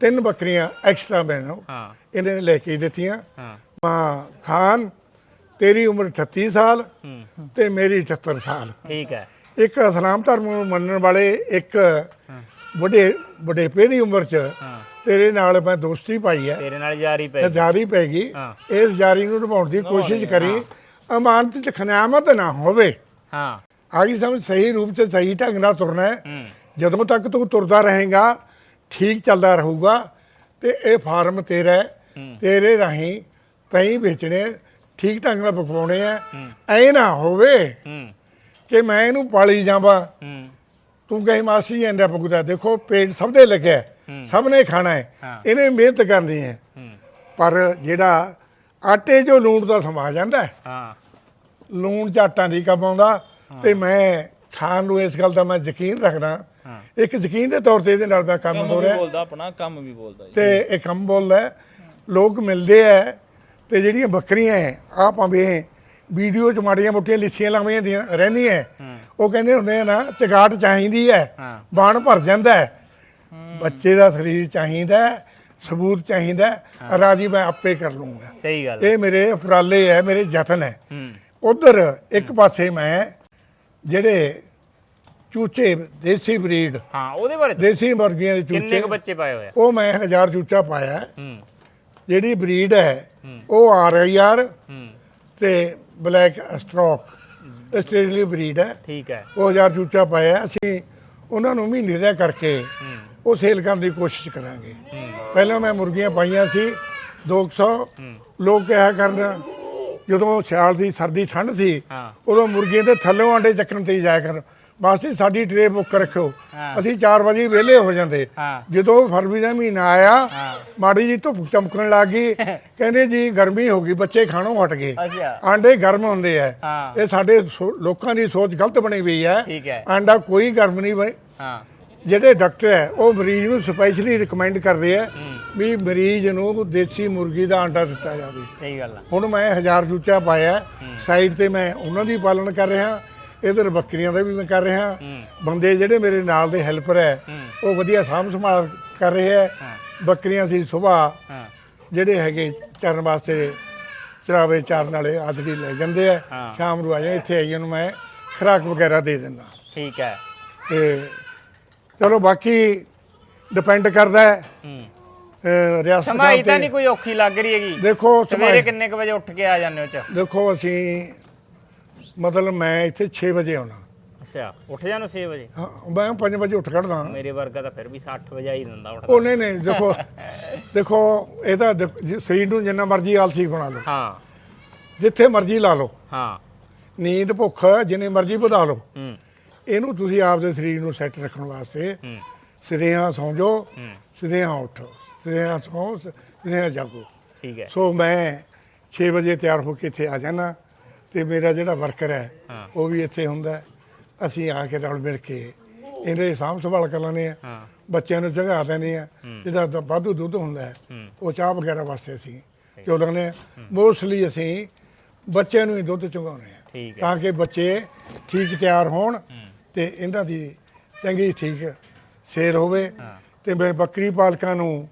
S1: ਤਿੰਨ ਬੱਕਰੀਆਂ ਐਕਸਟਰਾ ਮੈਨੂੰ
S2: ਹਾਂ।
S1: ਇਹਨੇ ਲੈ ਕੇ ਦਿੱਤੀਆਂ।
S2: ਹਾਂ।
S1: ਮਾਂ ਖਾਨ ਤੇਰੀ ਉਮਰ 38 ਸਾਲ ਤੇ ਮੇਰੀ 78 ਸਾਲ।
S2: ਠੀਕ ਹੈ।
S1: ਇੱਕ ਇਸਲਾਮ ਧਰਮ ਨੂੰ ਮੰਨਣ ਵਾਲੇ ਇੱਕ ਵੱਡੇ ਵਡੇਪੇ ਦੀ ਉਮਰ 'ਚ ਤੇਰੇ ਨਾਲ ਮੈਂ ਦੋਸਤੀ ਪਾਈ ਹੈ।
S2: ਤੇਰੇ ਨਾਲ ਯਾਰੀ ਪੈ
S1: ਤੇ ਜਾਰੀ ਪੈ ਗਈ। ਇਸ ਜਾਰੀ ਨੂੰ ਨਿਭਾਉਣ ਦੀ ਕੋਸ਼ਿਸ਼ ਕਰੀ। ਅਮਾਨਤ ਚ ਖਨਾਮਤ ਨਾ ਹੋਵੇ।
S2: ਹਾਂ।
S1: ਆ ਗਈ ਸਮਝ ਸਹੀ ਰੂਪ ਚ ਸਹੀ ਢੰਗ ਨਾਲ ਤੁਰਨਾ ਹੈ। ਜਦੋਂ ਤੱਕ ਤੂੰ ਤੁਰਦਾ ਰਹੇਗਾ ਠੀਕ ਚੱਲਦਾ ਰਹੂਗਾ ਤੇ ਇਹ ਫਾਰਮ ਤੇਰਾ ਤੇਰੇ ਰਾਹੀਂ ਤੈਂ ਵੇਚਣੇ ਠੀਕ ਢੰਗ ਨਾਲ ਪਕਵਾਉਣੇ ਆ ਐ ਨਾ ਹੋਵੇ। ਕਿ ਮੈਂ ਇਹਨੂੰ ਪਾਲੀ ਜਾਵਾਂ।
S2: ਹੂੰ।
S1: ਤੂੰ ਕਹੇ ਮਾਸੀ ਐਂਡਾ ਪਕੂਦਾ ਦੇਖੋ ਪੇਟ ਸਭ ਦੇ ਲੱਗਿਆ ਹੈ, ਸਭ ਨੇ ਖਾਣਾ ਹੈ।
S2: ਹਾਂ।
S1: ਇਹਨੇ ਮਿਹਨਤ ਕਰਨੀ ਹੈ।
S2: ਹੂੰ।
S1: ਪਰ ਜਿਹੜਾ ਆਟੇ 'ਚੋਂ ਲੂਣ ਦਾ ਸਮਾ ਜਾਂਦਾ ਹੈ,
S2: ਹਾਂ।
S1: ਲੂਣ ਝਾਟਾਂ ਦੀ ਕੰਮ ਆਉਂਦਾ ਤੇ ਮੈਂ ਖਾਣ ਨੂੰ ਇਸ ਗੱਲ ਦਾ ਮੈਂ ਯਕੀਨ ਰੱਖਦਾ।
S2: ਹਾਂ।
S1: ਇੱਕ ਯਕੀਨ ਦੇ ਤੌਰ ਤੇ ਇਹਦੇ ਨਾਲ ਮੈਂ ਕੰਮ
S3: ਕੰਮ
S1: ਹੋ
S3: ਵੀ
S1: ਰਿਹਾ
S3: ਬੋਲਦਾ ਆਪਣਾ ਕੰਮ ਵੀ ਬੋਲਦਾ ਜੀ।
S1: ਤੇ ਇਹ ਕੰਮ ਬੋਲਦਾ ਹੈ। ਲੋਕ ਮਿਲਦੇ ਐ ਤੇ ਜਿਹੜੀਆਂ ਬੱਕਰੀਆਂ ਐ ਆ ਭਾਵੇਂ ਵੀਡੀਓ ਚ ਮਾੜੀਆਂ ਮੋਟੀਆਂ ਲਿੱਸੀਆਂ ਲਾਵੀਆਂ ਦੀਆਂ ਰਹਿੰਦੀਆਂ। ਉਹ ਕਹਿੰਦੇ ਹੁੰਦੇ ਆ ਨਾ ਚਗਾਟ ਚਾਹੀਦੀ ਹੈ। ਬਾਣ ਭਰ ਜਾਂਦਾ ਹੈ। ਬੱਚੇ ਦਾ ਸਰੀਰ ਚਾਹੀਦਾ ਸਬੂਤ ਚਾਹੀਦਾ ਰਾਜੀ ਮੈਂ ਆਪੇ ਕਰ ਲੂੰਗਾ।
S2: ਸਹੀ ਗੱਲ।
S1: ਇਹ ਮੇਰੇ ਉਪਰਾਲੇ ਹੈ ਮੇਰੇ ਯਤਨ ਹੈ। ਉਧਰ ਇੱਕ ਪਾਸੇ ਮੈਂ ਜਿਹੜੇ ਚੂਚੇ ਦੇਸੀ ਬਰੀਡ
S2: ਹਾਂ ਉਹਦੇ ਬਾਰੇ ਦੱਸੋ।
S1: ਮੁਰਗੀਆਂ ਦੇ
S2: ਕਿੰਨੇ
S1: ਚੂਚੇ
S2: ਕੁ ਬੱਚੇ ਪਾਏ ਹੋਏ ਆ?
S1: ਉਹ ਮੈਂ ਹਜ਼ਾਰ ਚੂਚਾ ਪਾਇਆ ਜਿਹੜੀ ਬਰੀਡ ਹੈ। ਉਹ ਆ ਰਹੀ ਯਾਰ ਤੇ ਬਲੈਕ ਸਟ੍ਰੋਕ ਆਸਟ੍ਰੇਲੀਅਨ ਬਰੀਡ ਹੈ।
S2: ਠੀਕ ਹੈ।
S1: ਉਹ ਹਜ਼ਾਰ ਚੂਚਾ ਪਾਇਆ ਅਸੀਂ ਉਹਨਾਂ ਨੂੰ ਮਹੀਨੇ ਦਾ ਕਰਕੇ ਉਹ ਸੇਲ ਕਰਨ ਦੀ ਕੋਸ਼ਿਸ਼ ਕਰਾਂਗੇ। ਪਹਿਲਾਂ ਮੈਂ ਮੁਰਗੀਆਂ ਪਾਈਆਂ ਸੀ 200
S2: ਹੂੰ।
S1: ਲੋਕ ਕਿਹਾ ਕਰਨ ਜਦੋਂ ਸਿਆਲ ਦੀ ਸਰਦੀ ਠੰਡ ਸੀ ਉਦੋਂ ਮੁਰਗੀਆਂ ਦੇ ਥੱਲੇੋਂ ਆਂਡੇ ਚੱਕਣ ਤੇ ਜਾਇਆ ਕਰ ਬਸ ਜੀ ਸਾਡੀ ਟਰੇ ਬੁੱਕ ਰੱਖੋ
S2: ਹਾਂ।
S1: ਅਸੀਂ 4 ਵਜੇ ਵਿਹਲੇ ਹੋ ਜਾਂਦੇ। ਜਦੋਂ ਫਰਵਰੀ ਦਾ ਮਹੀਨਾ ਆਇਆ ਮਾੜੀ ਜੀ ਧੁੱਪ ਚਮਕਣ ਲੱਗ ਗਈ। ਕਹਿੰਦੇ ਜੀ ਗਰਮੀ ਹੋ ਗਈ ਬੱਚੇ ਖਾਣੋਂ ਹਟ ਗਏ। ਆਂਡੇ ਗਰਮ ਹੁੰਦੇ ਆ। ਇਹ ਸਾਡੇ ਲੋਕਾਂ ਦੀ ਸੋਚ ਗਲਤ ਬਣੀ ਹੋਈ ਹੈ। ਆਂਡਾ ਕੋਈ ਗਰਮ ਨਹੀਂ ਬਈ ਜਿਹੜੇ ਡਾਕਟਰ ਹੈ ਉਹ ਮਰੀਜ਼ ਨੂੰ ਸਪੈਸ਼ਲੀ ਰეკਮੈਂਡ ਕਰਦੇ ਆ ਵੀ ਮਰੀਜ਼ ਨੂੰ ਦੇਸੀ ਮੁਰਗੀ ਦਾ ਆਂਡਾ ਦਿੱਤਾ ਜਾਵੇ।
S2: ਸਹੀ ਗੱਲ
S1: ਹੁਣ ਮੈਂ ਹਜ਼ਾਰ ਚੂਚਾ ਪਾਇਆ। ਸਾਈਡ ਤੇ ਮੈਂ ਉਹਨਾਂ ਦੀ ਪਾਲਣ ਕਰ ਰਿਹਾ। ਇਧਰ ਬੱਕਰੀਆਂ ਦਾ ਵੀ ਮੈਂ ਕਰ ਰਿਹਾ। ਬੰਦੇ ਜਿਹੜੇ ਮੇਰੇ ਨਾਲ ਦੇ ਹੈਲਪਰ ਹੈ ਉਹ ਵਧੀਆ ਸਾਂਭ ਸੰਭਾਲ ਕਰ ਰਹੇ ਹੈ। ਬੱਕਰੀਆਂ ਸੀ ਸਵੇਰ ਜਿਹੜੇ ਹੈਗੇ ਚਰਨ ਵਾਸਤੇ ਚਰਾਵੇ ਚਾਰਨ ਵਾਲੇ ਆਦਰੀ ਲੈ ਜਾਂਦੇ ਆ। ਸ਼ਾਮ ਨੂੰ ਆ ਜਾ ਇੱਥੇ ਆਈਆਂ ਨੂੰ ਮੈਂ ਖੁਰਾਕ ਵਗੈਰਾ ਦੇ ਦਿੰਦਾ।
S2: ਠੀਕ ਹੈ।
S1: ਤੇ ਚਲੋ ਬਾਕੀ ਡਿਪੈਂਡ ਕਰਦਾ ਹੈ। ਰਿਆਸਤ ਸਾਹਿਬ
S2: ਤਾਂ ਨਹੀਂ ਕੋਈ ਔਖੀ ਲੱਗ ਰਹੀ ਹੈਗੀ।
S1: ਦੇਖੋ
S2: ਸਵੇਰੇ ਕਿੰਨੇ ਕੁ ਵਜੇ ਉੱਠ ਕੇ ਆ ਜਾਂਦੇ ਹੋ ਚ?
S1: ਦੇਖੋ ਅਸੀਂ ਮਤਲਬ ਮੈਂ ਇੱਥੇ 6 ਵਜੇ ਆਉਣਾ।
S2: ਅੱਛਾ ਉੱਠ ਜਾਣੋ 6 ਵਜੇ?
S1: ਹਾਂ ਮੈਂ 5 ਵਜੇ ਉੱਠ ਖੜਦਾ
S2: ਮੇਰੇ ਵਰਗਾ ਤਾਂ ਫਿਰ ਵੀ 60 ਵਜੇ ਹੀ ਦਿੰਦਾ ਉੱਠਦਾ।
S1: ਉਹ ਨਹੀਂ ਨਹੀਂ ਦੇਖੋ ਦੇਖੋ ਇਹ ਤਾਂ ਸਰੀਰ ਨੂੰ ਜਿੰਨਾ ਮਰਜ਼ੀ ਆਲਸੀ ਬਣਾ ਲਓ।
S2: ਹਾਂ।
S1: ਜਿੱਥੇ ਮਰਜ਼ੀ ਲਾ ਲਓ।
S2: ਹਾਂ।
S1: ਨੀਂਦ ਭੁੱਖ ਜਿੰਨੇ ਮਰਜ਼ੀ ਵਧਾ ਲਓ।
S2: ਹੂੰ।
S1: ਇਹਨੂੰ ਤੁਸੀਂ ਆਪਦੇ ਸਰੀਰ ਨੂੰ ਸੈੱਟ ਰੱਖਣ ਵਾਸਤੇ
S2: ਹੂੰ।
S1: ਸਿਧਿਆਂ ਸੌਂ ਜਾਓ
S2: ਹੂੰ।
S1: ਸਿਧਿਆਂ ਉੱਠੋ ਸਿਧਿਆਂ ਸੌਂ ਸਿਧਿਆਂ ਜਾਗੋ।
S2: ਠੀਕ ਹੈ।
S1: ਸੋ ਮੈਂ 6 ਵਜੇ ਤਿਆਰ ਹੋ ਕੇ ਇੱਥੇ ਆ ਜਾਣਾ ਤੇ ਮੇਰਾ ਜਿਹੜਾ ਵਰਕਰ ਹੈ
S2: ਹਾਂ।
S1: ਉਹ ਵੀ ਇੱਥੇ ਹੁੰਦਾ ਹੈ। ਅਸੀਂ ਆ ਕੇ ਰਲ ਮਿਲ ਕੇ ਇਹਦੇ ਸਾਂਭ ਸੰਭਾਲ ਕਰ ਲੈਂਦੇ ਆ
S2: ਹਾਂ।
S1: ਬੱਚਿਆਂ ਨੂੰ ਚੰਗਾ ਦਿੰਦੇ ਆ। ਜਿਹਦਾ ਦ- ਵਾਧੂ ਦੁੱਧ ਹੁੰਦਾ ਹੈ
S2: ਹੂੰ।
S1: ਉਹ ਚਾਹ ਵਗੈਰਾ ਵਾਸਤੇ ਅਸੀਂ ਚੋਲਣੇ ਆ ਮੋਸਟਲੀ ਅਸੀਂ ਬੱਚਿਆਂ ਨੂੰ ਹੀ ਦੁੱਧ ਚੁਗਾਉਂਦੇ ਆ
S2: ਠੀਕ ਹੈ।
S1: ਤਾਂ ਕਿ ਬੱਚੇ ਠੀਕ ਤਿਆਰ ਹੋਣ ਤੇ ਇਹਨਾਂ ਦੀ ਚੰਗੀ ਠੀਕ ਸੇਰ ਹੋਵੇ। ਤੇ ਮੈਂ ਬੱਕਰੀ ਪਾਲਕਾਂ ਨੂੰ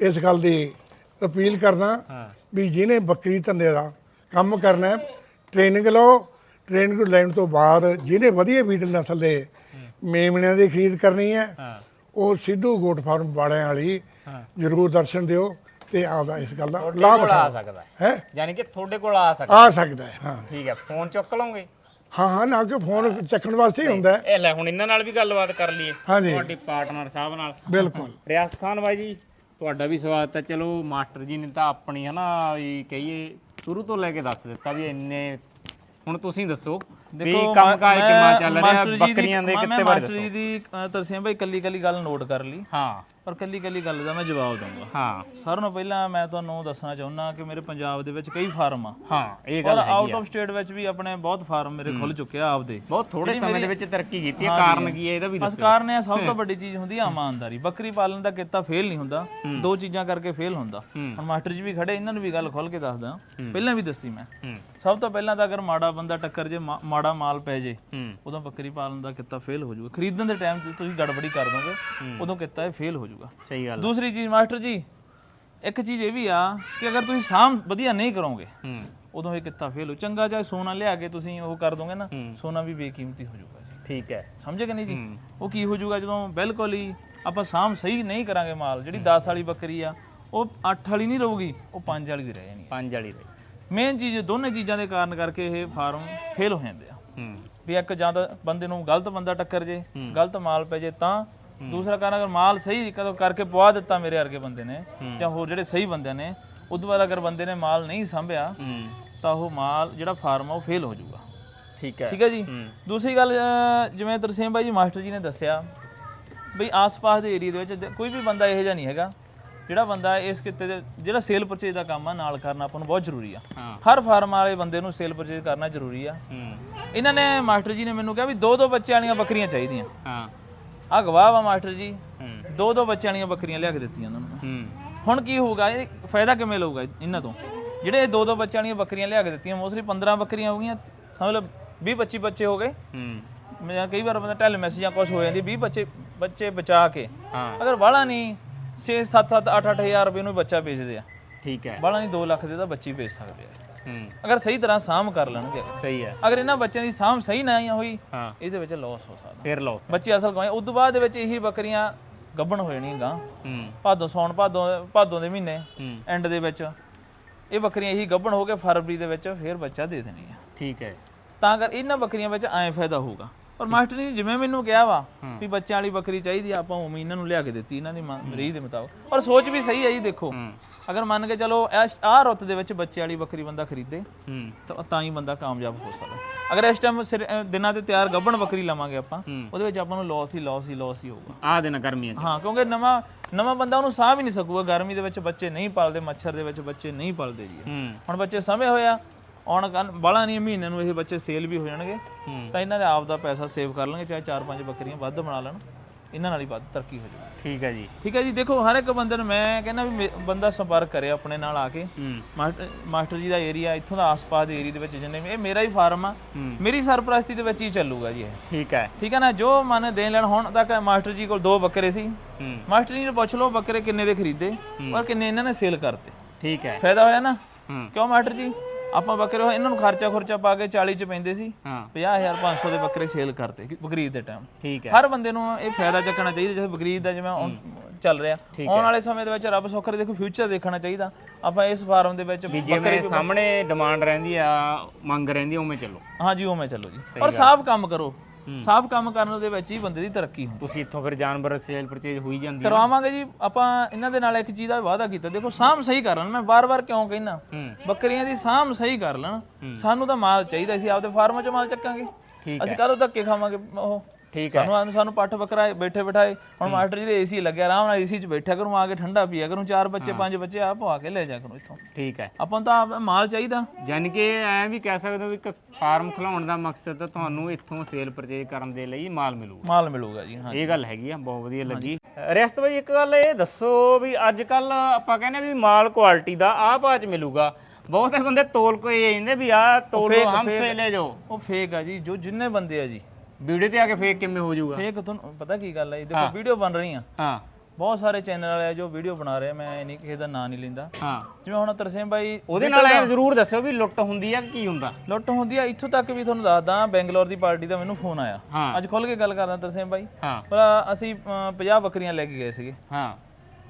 S1: ਇਸ ਗੱਲ ਦੀ ਅਪੀਲ ਕਰਦਾ
S2: ਹਾਂ।
S1: ਵੀ ਜਿਹਨੇ ਬੱਕਰੀ ਧੰਦੇ ਦਾ ਕੰਮ ਕਰਨਾ ਹੈ ਟ੍ਰੇਨਿੰਗ ਲਓ ਟ੍ਰੇਨਿੰਗ ਲੈਣ ਤੋਂ ਬਾਅਦ ਜਿਹਨੇ ਵਧੀਆ ਬੀਟਲ ਨਸਲ ਦੇ ਮੇਮਣਿਆਂ ਦੀ ਖਰੀਦ ਕਰਨੀ ਹੈ ਉਹ ਸਿੱਧੂ ਗੋਟ ਫਾਰਮ ਵਾਲਿਆਂ ਵਾਲੀ ਜ਼ਰੂਰ ਦਰਸ਼ਨ ਦਿਓ ਤੇ ਆਪਦਾ ਇਸ ਗੱਲ ਦਾ ਲਾਭ ਉਠਾਓ।
S2: ਸਕਦਾ ਹੈ। ਯਾਨੀ ਕਿ ਤੁਹਾਡੇ ਕੋਲ ਆ ਸਕਦਾ
S1: ਆ ਸਕਦਾ ਹੈ ਹਾਂ।
S2: ਠੀਕ ਹੈ ਫੋਨ ਚੁੱਕ ਲਓਗੇ?
S1: ਹਾਂ ਹਾਂ ਨਾ ਕਿ ਫੋਨ ਚੱਕਣ ਵਾਸਤੇ ਹੀ ਹੁੰਦਾ ਹੈ।
S2: ਇਹ ਲੈ ਹੁਣ ਇਹਨਾਂ ਨਾਲ ਵੀ ਗੱਲਬਾਤ ਕਰ ਲਈਏ। ਤੁਹਾਡੀ ਪਾਰਟਨਰ ਸਾਹਿਬ ਨਾਲ।
S1: ਬਿਲਕੁਲ।
S2: ਰਿਆਸਤ ਖਾਨ ਬਾਈ ਜੀ ਤੁਹਾਡਾ ਵੀ ਸਵਾਗਤ ਹੈ। ਚਲੋ ਮਾਸਟਰ ਜੀ ਨੇ ਤਾਂ ਆਪਣੀ ਹਨਾ ਵੀ ਕਹੀਏ ਸ਼ੁਰੂ ਤੋਂ ਲੈ ਕੇ ਦੱਸ ਦਿੱਤਾ ਵੀ ਇੰਨੇ ਹੁਣ ਤੁਸੀਂ ਦੱਸੋ ਵੀ ਕੰਮ ਕਾਜ ਕਿੰਨਾ ਚੱਲ ਰਿਹਾ ਬੱਕਰੀਆਂ ਦੇ ਕਿੱਤੇ ਬਾਰੇ
S3: ਮਾਸਟਰ ਜੀ
S2: ਦੱਸੋ।
S3: ਦੀ ਤਰਸੇਮ ਭਾਈ ਕੱਲੀ ਕੱਲੀ ਗੱਲ ਨੋਟ ਕਰ ਲਈ।
S2: ਹਾਂ।
S3: ਪਰ ਕੱਲੀ ਕੱਲੀ ਗੱਲ ਦਾ ਮੈਂ ਜਵਾਬ ਦਊਂਗਾ।
S2: ਹਾਂ।
S3: ਸਾਰਿਆਂ ਨੂੰ ਪਹਿਲਾਂ ਮੈਂ ਤੁਹਾਨੂੰ ਦੱਸਣਾ ਚਾਹੁੰਦਾ ਕਿ ਮੇਰੇ ਪੰਜਾਬ ਦੇ ਵਿੱਚ ਕਈ ਫਾਰਮ ਆ।
S2: ਹਾਂ ਇਹ
S3: ਔਰ
S2: ਗੱਲ
S3: ਆਊਟ
S2: ਹੈਗੀ ਆ।
S3: ਆਫ ਸਟੇਟ ਵਿੱਚ ਵੀ ਆਪਣੇ ਬਹੁਤ ਫਾਰਮ ਮੇਰੇ ਖੁੱਲ ਚੁੱਕੇ ਆ ਆਪਦੇ।
S2: ਬਹੁਤ ਥੋੜੇ ਸਮੇਂ ਦੇ ਵਿੱਚ ਤਰੱਕੀ ਕੀਤੀ ਹੈ। ਕਾਰਨ ਕੀ ਹੈ ਇਹਦਾ ਵੀ
S3: ਬਸ
S2: ਦੱਸੋ।
S3: ਕਾਰਨ ਇਹ ਸਭ ਤੋਂ ਵੱਡੀ ਚੀਜ਼ ਹੁੰਦੀ ਆ ਇਮਾਨਦਾਰੀ। ਬੱਕਰੀ ਪਾਲਣ ਦਾ ਕਿੱਤਾ ਫੇਲ ਨਹੀਂ ਹੁੰਦਾ। ਦੋ ਚੀਜ਼ਾਂ ਕਰਕੇ ਫੇਲ ਹੁੰਦਾ। ਹੁਣ ਮਾਸਟਰ ਜੀ ਵੀ ਖੜੇ ਇਹਨਾਂ ਨੂੰ ਵੀ ਗੱਲ ਖੋਲ ਕੇ ਦੱਸਦਾ। ਪਹਿਲਾਂ ਵੀ ਦੱਸੀ ਮੈਂ। ਸਭ ਤੋਂ ਪਹਿਲਾਂ ਤਾਂ ਅਗਰ ਮਾੜਾ ਬੰਦਾ ਟੱਕਰ ਜੇ ਮਾੜਾ ਮਾਲ ਪੈ ਜੇ ਉਦੋਂ ਬੱਕਰੀ ਪਾਲਣ ਦਾ ਕਿੱਤਾ ਫੇਲ ਹੋ ਜਾਊਗਾ। ਖਰੀਦਣ ਦੇ ਟਾਈਮ ਤੇ ਤੁਸੀਂ ਗੜਬੜੀ ਕਰ ਦੋਗੇ ਉਦੋਂ ਕਿੱਤਾ ਇਹ ਫੇਲ ਹੋ ਜਾਊਗਾ।
S2: ਸਹੀ ਗੱਲ
S3: ਦੂਸਰੀ ਚੀਜ਼ ਮਾਸਟਰ ਜੀ ਇੱਕ ਚੀਜ਼ ਇਹ ਵੀ ਆ ਕਿ ਅਗਰ ਤੁਸੀਂ ਸਾਂਭ ਵਧੀਆ ਨਹੀਂ ਕਰੋਗੇ
S2: ਹੂੰ।
S3: ਉਦੋਂ ਇਹ ਕਿੱਤਾ ਫੇਲ ਹੋ ਚੰਗਾ ਚਾਹੇ ਸੋਨਾ ਲਿਆ ਕੇ ਤੁਸੀਂ ਉਹ ਕਰ ਦੋਗੇ ਨਾ। ਸੋਨਾ ਵੀ ਬੇਕੀਮਤੀ ਹੋ ਜਾਊਗਾ ਜੀ।
S2: ਠੀਕ ਹੈ।
S3: ਸਮਝੇ ਕਿ ਨਹੀਂ ਜੀ। ਉਹ ਕੀ ਹੋ ਜਾਊਗਾ ਜਦੋਂ ਬਿਲਕੁਲ ਹੀ ਆਪਾਂ ਸਾਂਭ ਸਹੀ ਨਹੀਂ ਕਰਾਂਗੇ ਮਾਲ ਜਿਹੜੀ 10 ਵਾਲੀ ਬੱਕਰੀ ਆ ਉਹ 8 ਵਾਲੀ ਨਹੀਂ ਰਹੂਗੀ ਉਹ 5 ਵਾਲੀ ਦੀ ਰਹਿ ਜਾਣੀ
S2: ਪੰਜ ਵਾਲੀ ਰਹੀ।
S3: ਮੇਨ ਚੀਜ਼ ਦੋਨੇ ਚੀਜ਼ਾਂ ਦੇ ਕਾਰਨ ਕਰਕੇ ਇਹ ਫਾਰਮ ਫੇਲ ਹੋ ਜਾਂਦੇ ਆ।
S2: ਹੂੰ।
S3: ਵੀ ਇੱਕ ਜਾਂ ਤਾਂ ਬੰਦੇ ਨੂੰ ਗਲਤ ਬੰਦਾ ਟੱਕਰ ਜੇ ਗਲਤ ਮਾਲ ਪੈ ਜੇ ਤਾਂ ਦੂਸਰਾ ਕਾਰਨ ਅਗਰ ਮਾਲ ਸਹੀ ਕਦੋਂ ਕਰਕੇ ਪਵਾ ਦਿੱਤਾ ਮੇਰੇ ਵਰਗੇ ਬੰਦੇ ਨੇ ਜਾਂ ਹੋਰ ਜਿਹੜੇ ਸਹੀ ਬੰਦੇ ਨੇ ਉਦੋਂ ਬਾਅਦ ਅਗਰ ਬੰਦੇ ਨੇ ਮਾਲ ਨਹੀਂ ਸੰਭਿਆ ਤਾਂ ਉਹ ਮਾਲ ਜਿਹੜਾ ਫਾਰਮ ਆ ਉਹ ਫੇਲ ਹੋ ਜਾਊਗਾ।
S2: ਠੀਕ ਹੈ।
S3: ਠੀਕ ਹੈ ਜੀ? ਦੂਸਰੀ ਗੱਲ ਜਿਵੇਂ ਤਰਸੇਮ ਬਾਈ ਜੀ ਮਾਸਟਰ ਜੀ ਨੇ ਦੱਸਿਆ ਬਈ ਆਸ-ਪਾਸ ਦੇ ਏਰੀਆ ਦੇ ਵਿੱਚ ਕੋਈ ਵੀ ਬੰਦਾ ਇਹੋ ਜਿਹਾ ਨਹੀਂ ਹੈਗਾ। ਜਿਹੜਾ ਬੰਦਾ ਇਸ ਕਿੱਤੇ ਦੇ ਜਿਹੜਾ ਸੇਲ ਪਰਚੇਜ ਦਾ ਕੰਮ ਆ ਨਾਲ ਕਰਨਾ ਆਪਾਂ ਨੂੰ ਬਹੁਤ ਜ਼ਰੂਰੀ ਆ। ਹਰ ਫਾਰਮ ਵਾਲੇ ਬੰਦੇ ਨੂੰ ਸੇਲ ਪਰਚੇਜ ਕਰਨਾ ਜ਼ਰੂਰੀ ਆ। ਇਹਨਾਂ ਨੇ ਮਾਸਟਰ ਜੀ ਨੇ ਮੈਨੂੰ ਕਿਹਾ ਵੀ ਦੋ ਦੋ ਬੱਚਿਆਂ ਵਾਲੀਆਂ ਬੱਕਰੀਆਂ ਚਾਹੀਦੀਆਂ।
S2: ਹਾਂ।
S3: ਆ ਗਵਾਹ ਵਾ ਮਾਸਟਰ ਜੀ।
S2: ਹੂੰ।
S3: ਦੋ ਦੋ ਬੱਚਿਆਂ ਵਾਲੀਆਂ ਬੱਕਰੀਆਂ ਲਿਆ ਕੇ ਦਿੱਤੀਆਂ ਉਹਨਾਂ ਨੂੰ।
S2: ਹੂੰ।
S3: ਹੁਣ ਕੀ ਹੋਊਗਾ ਇਹ ਫਾਇਦਾ ਕਿਵੇਂ ਲਊਗਾ ਇਹਨਾਂ ਤੋਂ? ਜਿਹੜੇ ਇਹ ਦੋ ਦੋ ਬੱਚਿਆਂ ਵਾਲੀਆਂ ਬੱਕਰੀਆਂ ਲਿਆ ਕੇ ਦਿੱਤੀਆਂ ਮੋਸਟਲੀ 15 ਬੱਕਰੀਆਂ ਹੋ ਗਈਆਂ ਲਓ 20 25 ਬੱਚੇ ਹੋ ਗਏ।
S2: ਹੂੰ।
S3: ਮੈਂ ਕਈ ਵਾਰ ਬੰਦਾ ਟੈਲ ਮੈਸੇਜ ਜਾਂ ਕੁਝ ਹੋ ਜਾਂਦੀ 20 ਬੱਚੇ ਬੱਚੇ ਬਚਾ ਕੇ।
S2: ਹਾਂ।
S3: ਅਗਰ ਬਾਹਲਾ ਨਹੀਂ 6 7 7 8 8000 ਰੁਪਏ ਨੂੰ ਬੱਚਾ ਵੇਚਦੇ ਆ।
S2: ਠੀਕ ਹੈ।
S3: ਬਾਹਲਾ ਨਹੀਂ 2 ਲੱਖ ਦੇ ਤਾਂ ਬੱਚੀ ਵੇਚ ਸਕਦੇ ਆ।
S2: ਹੂੰ।
S3: ਅਗਰ ਸਹੀ ਤਰ੍ਹਾਂ ਸਾਂਭ ਕਰ ਲੈਣਗੇ।
S2: ਸਹੀ ਹੈ।
S3: ਅਗਰ ਇਹਨਾਂ ਬੱਚਿਆਂ ਦੀ ਸਾਂਭ ਸਹੀ ਨਾ ਆਈ ਹੋਈ
S2: ਹਾਂ।
S3: ਇਹਦੇ ਵਿੱਚ ਲਾਸ ਹੋ ਸਕਦਾ।
S2: ਫਿਰ ਲਾਸ
S3: ਬੱਚੇ ਅਸਲ ਗਵਾਏ ਉਸ ਤੋਂ ਬਾਅਦ ਦੇ ਵਿੱਚ ਇਹੀ ਬੱਕਰੀਆਂ ਗੱਭਣ ਹੋ ਜਾਣੀਆਂ ਗਾਂ।
S2: ਹੂੰ।
S3: ਭਾਦੋਂ ਸੌਣ ਭਾਦੋਂ ਭਾਦੋਂ ਦੇ ਮਹੀਨੇ ਐਂਡ ਦੇ ਵਿੱਚ। ਇਹ ਬੱਕਰੀਆਂ ਇਹੀ ਗੱਭਣ ਹੋ ਕੇ ਫਰਵਰੀ ਦੇ ਵਿੱਚ ਫੇਰ ਬੱਚਾ ਦੇ ਦੇਣੀ ਆ
S2: ਠੀਕ ਹੈ।
S3: ਤਾਂ ਕਰ ਇਹਨਾਂ ਬੱਕਰੀਆਂ ਵਿੱਚ ਐਂ ਫਾਇਦਾ ਹੋਊਗਾ। ਪਰ ਮਾਸਟਰ ਨੇ ਜਿਵੇਂ ਮੈਨੂੰ ਕਿਹਾ ਵਾ ਵੀ ਬੱਚਿਆਂ ਵਾਲੀ ਬੱਕਰੀ ਚਾਹੀਦੀ ਆ ਆਪਾਂ ਉਵੇਂ ਇਹਨਾਂ ਨੂੰ ਲਿਆ ਕੇ ਦਿੱਤੀ ਇਹਨਾਂ ਦੀ ਮਰੀਜ਼ ਦੇ ਮੁਤਾਬਕ। ਔਰ ਸੋਚ ਵੀ ਸਹੀ ਹੈ ਜੀ ਦੇਖੋ। ਅਗਰ ਮੰਨ ਕੇ ਚਲੋ ਆਹ ਰੁੱਤ ਦੇ ਵਿੱਚ ਬੱਚੇ ਵਾਲੀ ਬੱਕਰੀ ਬੰਦਾ ਖਰੀਦੇ
S2: ਹੂੰ।
S3: ਤਾਂ ਤਾਂ ਹੀ ਬੰਦਾ ਕਾਮਯਾਬ ਹੋ ਸਕਦਾ। ਅਗਰ ਇਸ ਟਾਈਮ ਦਿਨਾਂ ਤੇ ਤਿਆਰ ਗੱਭਣ ਬੱਕਰੀ ਲਵਾਂਗੇ ਆਪਾਂ। ਉਹਦੇ ਵਿੱਚ ਆਪਾਂ ਨੂੰ ਲਾਸ ਹੀ ਲਾਸ ਹੀ ਲਾਸ ਹੀ ਹੋਊਗਾ।
S2: ਆ ਦੇਣਾ ਗਰਮੀਆਂ ਚ।
S3: ਹਾਂ ਕਿਉਂਕਿ ਨਵਾਂ ਨਵਾਂ ਬੰਦਾ ਉਹਨੂੰ ਸਾਹ ਵੀ ਨਹੀਂ ਸਕੂਗਾ। ਗਰਮੀ ਦੇ ਵਿੱਚ ਬੱਚੇ ਨਹੀਂ ਪਾਲਦੇ ਮੱਛਰ ਦੇ ਵਿੱਚ ਬੱਚੇ ਨਹੀਂ ਪਾਲਦੇ ਜੀ। ਹੁਣ ਬੱਚੇ ਸਮੇਂ ਹੋਇਆ ਆਉਣ ਕੰਨ ਬਾਲਾ ਨਹੀਂ ਮਹੀਨੇ ਨੂੰ ਇਹ ਬੱਚੇ ਸੇਲ ਵੀ ਹੋ ਜਾਣਗੇ। ਤਾਂ ਇਹਨਾਂ ਦੇ ਆਪ ਦਾ ਪੈਸਾ ਸੇਵ ਕਰ ਲਾਂਗੇ ਚਾਹੇ 4-5 ਬੱਕਰੀਆਂ ਵੱਧ ਬਣਾ ਲੈਣ। ਇਹਨਾਂ ਨਾਲ ਹੀ ਵੱਧ ਤਰੱਕੀ ਹੋ ਜਾਊਗੀ।
S2: ਠੀਕ ਹੈ ਜੀ।
S3: ਠੀਕ ਹੈ ਜੀ ਦੇਖੋ ਹਰ ਇੱਕ ਬੰਦੇ ਨੂੰ ਮੈਂ ਕਹਿੰਦਾ ਵੀ ਮੇ- ਬੰਦਾ ਸੰਪਰਕ ਕਰੇ ਆਪਣੇ ਨਾਲ ਆ ਕੇ।
S2: ਹੂੰ।
S3: ਮਾਸਟਰ ਮਾਸਟਰ ਜੀ ਦਾ ਏਰੀਆ ਇੱਥੋਂ ਦਾ ਆਸ-ਪਾਸ ਦੇ ਏਰੀਆ ਦੇ ਵਿੱਚ ਜਿੰਨੇ ਵੀ ਇਹ ਮੇਰਾ ਹੀ ਫਾਰਮ ਆ।
S2: ਹੂੰ।
S3: ਮੇਰੀ ਸਰਪ੍ਰਸਤੀ ਦੇ ਵਿੱਚ ਹੀ ਚੱਲੂਗਾ ਜੀ ਇਹ।
S2: ਠੀਕ ਹੈ।
S3: ਠੀਕ ਹੈ ਨਾ ਜੋ ਮਨ ਦੇਣ ਲੈਣ ਹੁਣ ਤੱਕ ਮਾਸਟਰ ਜੀ ਕੋਲ ਦੋ ਬੱਕਰੇ ਸੀ।
S2: ਹੂੰ।
S3: ਮਾਸਟਰ ਜੀ ਨੂੰ ਪੁੱਛ ਲਓ ਬੱਕਰੇ ਕਿੰਨੇ ਦੇ ਖਰੀਦੇ ਔਰ ਕਿੰਨੇ ਇਹਨਾਂ ਨੇ ਸੇਲ ਕਰਤੇ।
S2: ਠੀਕ ਹੈ।
S3: ਫਾਇਦਾ ਹੋਇਆ ਨਾ?
S2: ਹੂੰ।
S3: ਕਿਉਂ ਮਾਸਟਰ ਜੀ? ਆਪਾਂ ਬੱਕਰੇ ਇਹਨਾਂ ਨੂੰ ਖਰਚਾ ਖੁਰਚਾ ਪਾ ਕੇ 40 ਚ ਪੈਂਦੇ ਸੀ
S2: ਹਾਂ।
S3: 50500 ਦੇ ਬੱਕਰੇ ਸੇਲ ਕਰਤੇ ਬਕਰੀਦ ਦੇ ਟਾਈਮ
S2: ਠੀਕ ਹੈ।
S3: ਹਰ ਬੰਦੇ ਨੂੰ ਇਹ ਫਾਇਦਾ ਚੱਕਣਾ ਚਾਹੀਦਾ ਜਿਵੇਂ ਬਕਰੀਦ ਦਾ ਜਿਵੇਂ ਹੁਣ ਚੱਲ ਰਿਹਾ। ਆਉਣ ਵਾਲੇ ਸਮੇਂ ਦੇ ਵਿੱਚ ਰੱਬ ਸੁੱਖ ਦੇਖੋ ਫਿਊਚਰ ਦੇਖਣਾ ਚਾਹੀਦਾ। ਆਪਾਂ ਇਸ ਫਾਰਮ ਦੇ ਵਿੱਚ
S2: ਜਿਵੇਂ ਸਾਹਮਣੇ ਡਿਮਾਂਡ ਰਹਿੰਦੀ ਆ ਮੰਗ ਰਹਿੰਦੀ ਉਵੇਂ ਚੱਲੋ।
S3: ਹਾਂਜੀ ਉਵੇਂ ਚੱਲੋ ਜੀ। ਔਰ ਸਾਫ਼ ਕੰਮ ਕਰੋ। ਸਾਫ਼ ਕੰਮ ਕਰਨ ਦੇ ਵਿੱਚ ਹੀ ਬੰਦੇ ਦੀ ਤਰੱਕੀ ਹੁੰਦੀ
S2: ਤੁਸੀਂ ਇੱਥੋਂ ਫਿਰ ਜਾਨਵਰ ਸੇਲ ਪਰਚੇਜ ਹੋਈ ਜਾਂਦੀ ਹੈ।
S3: ਕਰਵਾਵਾਂਗੇ ਜੀ ਆਪਾਂ ਇਹਨਾਂ ਦੇ ਨਾਲ ਇੱਕ ਚੀਜ਼ ਦਾ ਵਾਅਦਾ ਕੀਤਾ। ਦੇਖੋ ਸਾਂਭ ਸਹੀ ਕਰ ਲੈਣ। ਮੈਂ ਬਾਰ-ਬਾਰ ਕਿਉਂ ਕਹਿਣਾ ਬੱਕਰੀਆਂ ਦੀ ਸਾਂਭ ਸਹੀ ਕਰ ਲੈਣ। ਸਾਨੂੰ ਤਾਂ ਮਾਲ ਚਾਹੀਦਾ ਸੀ ਆਪਦੇ ਫਾਰਮ 'ਚ ਮਾਲ ਚੱਕਾਂਗੇ। ਅਸੀਂ ਕਾਹਦੋਂ ਧੱਕੇ ਖਾਵਾਂਗੇ ਉਹ?
S2: ਠੀਕ ਹੈ।
S3: ਸਾਨੂੰ ਸਾਨੂੰ ਪੱਠ ਬੱਕਰਾ ਬੈਠੇ ਬਿਠਾਏ ਹੁਣ ਮਾਸਟਰ ਜੀ ਦੇ ਏਸੀ ਲੱਗਿਆ ਆਰਾਮ ਨਾਲ ਏਸੀ 'ਚ ਬੈਠਿਆ ਕਰੂੰ ਆ ਕੇ ਠੰਡਾ ਪੀਆ ਕਰੂੰ ਚਾਰ ਬੱਚੇ ਪੰਜ ਬੱਚੇ ਆ ਪਵਾ ਕੇ ਲੈ ਜਾ ਕਰੂੰ ਇੱਥੋਂ।
S2: ਠੀਕ ਹੈ।
S3: ਆਪਾਂ ਨੂੰ ਤਾਂ ਆਪ- ਮਾਲ ਚਾਹੀਦਾ।
S2: ਯਾਨੀ ਕਿ ਐ ਵੀ ਕਹਿ ਸਕਦੇ ਹੋ ਵੀ ਇੱਕ ਫਾਰਮ ਖਿਲਾਉਣ ਦਾ ਮਕਸਦ ਤਾਂ ਤੁਹਾਨੂੰ ਇੱਥੋਂ ਸੇਲ ਪਰਚੇਜ ਕਰਨ ਦੇ ਲਈ ਮਾਲ ਮਿਲੂਗਾ।
S3: ਮਾਲ ਮਿਲੂਗਾ ਜੀ ਹਾਂ
S2: ਇਹ ਗੱਲ ਹੈਗੀ ਆ ਬਹੁਤ ਵਧੀਆ ਲੱਗੀ। ਰਿਆਸਤ ਭਾਈ ਇੱਕ ਗੱਲ ਇਹ ਦੱਸੋ ਵੀ ਅੱਜ ਕੱਲ ਆਪਾਂ ਕਹਿੰਦੇ ਵੀ ਮਾਲ ਕੁਆਲਿਟੀ ਦਾ ਆਹ ਭਾਅ ਚ ਮਿਲੂਗਾ। ਬਹੁਤੇ ਬੰਦੇ ਤੋਲ ਕੋਈ ਜਾਂਦੇ ਵੀ ਆਹ ਤੋਲੋ ਹਮਸੇ ਲੈ ਜਾਓ।
S3: ਉਹ ਫੇਕ ਆ ਜੀ ਜੋ ਜਿੰਨੇ ਬੰਦੇ ਆ ਜੀ
S2: ਵੀਡੀਓ ਤੇ ਆ ਕੇ ਫੇਕ ਕਿਵੇਂ ਹੋ ਜਾਊਗਾ?
S3: ਫੇਕ ਤੁਹਾਨੂੰ ਪਤਾ ਕੀ ਗੱਲ ਹੈ ਦੇਖੋ ਵੀਡੀਓ ਬਣ ਰਹੀਆਂ।
S2: ਹਾਂ।
S3: ਬਹੁਤ ਸਾਰੇ ਚੈਨਲ ਵਾਲੇ ਆ ਜੋ ਵੀਡੀਓ ਬਣਾ ਰਹੇ ਆ, ਮੈਂ ਨਹੀਂ ਕਿਸੇ ਦਾ ਨਾਂ ਨਹੀਂ ਲੈਂਦਾ।
S2: ਹਾਂ।
S3: ਜਿਵੇਂ ਹੁਣ ਤਰਸੇਮ ਬਾਈ
S2: ਉਹਦੇ ਨਾਲ ਐ ਜ਼ਰੂਰ ਦੱਸਿਓ ਵੀ ਲੁੱਟ ਹੁੰਦੀ ਆ ਕਿ ਕੀ ਹੁੰਦਾ।
S3: ਲੁੱਟ ਹੁੰਦੀ ਆ ਇੱਥੋਂ ਤੱਕ ਵੀ ਤੁਹਾਨੂੰ ਦੱਸਦਾ ਬੈਂਗਲੌਰ ਦੀ ਪਾਰਟੀ ਦਾ ਮੈਨੂੰ ਫੋਨ ਆਇਆ।
S2: ਹਾਂ।
S3: ਅੱਜ ਖੁੱਲ ਕੇ ਗੱਲ ਕਰਦਾ ਤਰਸੇਮ ਬਾਈ।
S2: ਹਾਂ।
S3: ਪਰ ਅਸੀਂ ਅਮ, 50 ਬੱਕਰੀਆਂ ਲੈ ਕੇ ਗਏ ਸੀਗੇ।
S2: ਹਾਂ।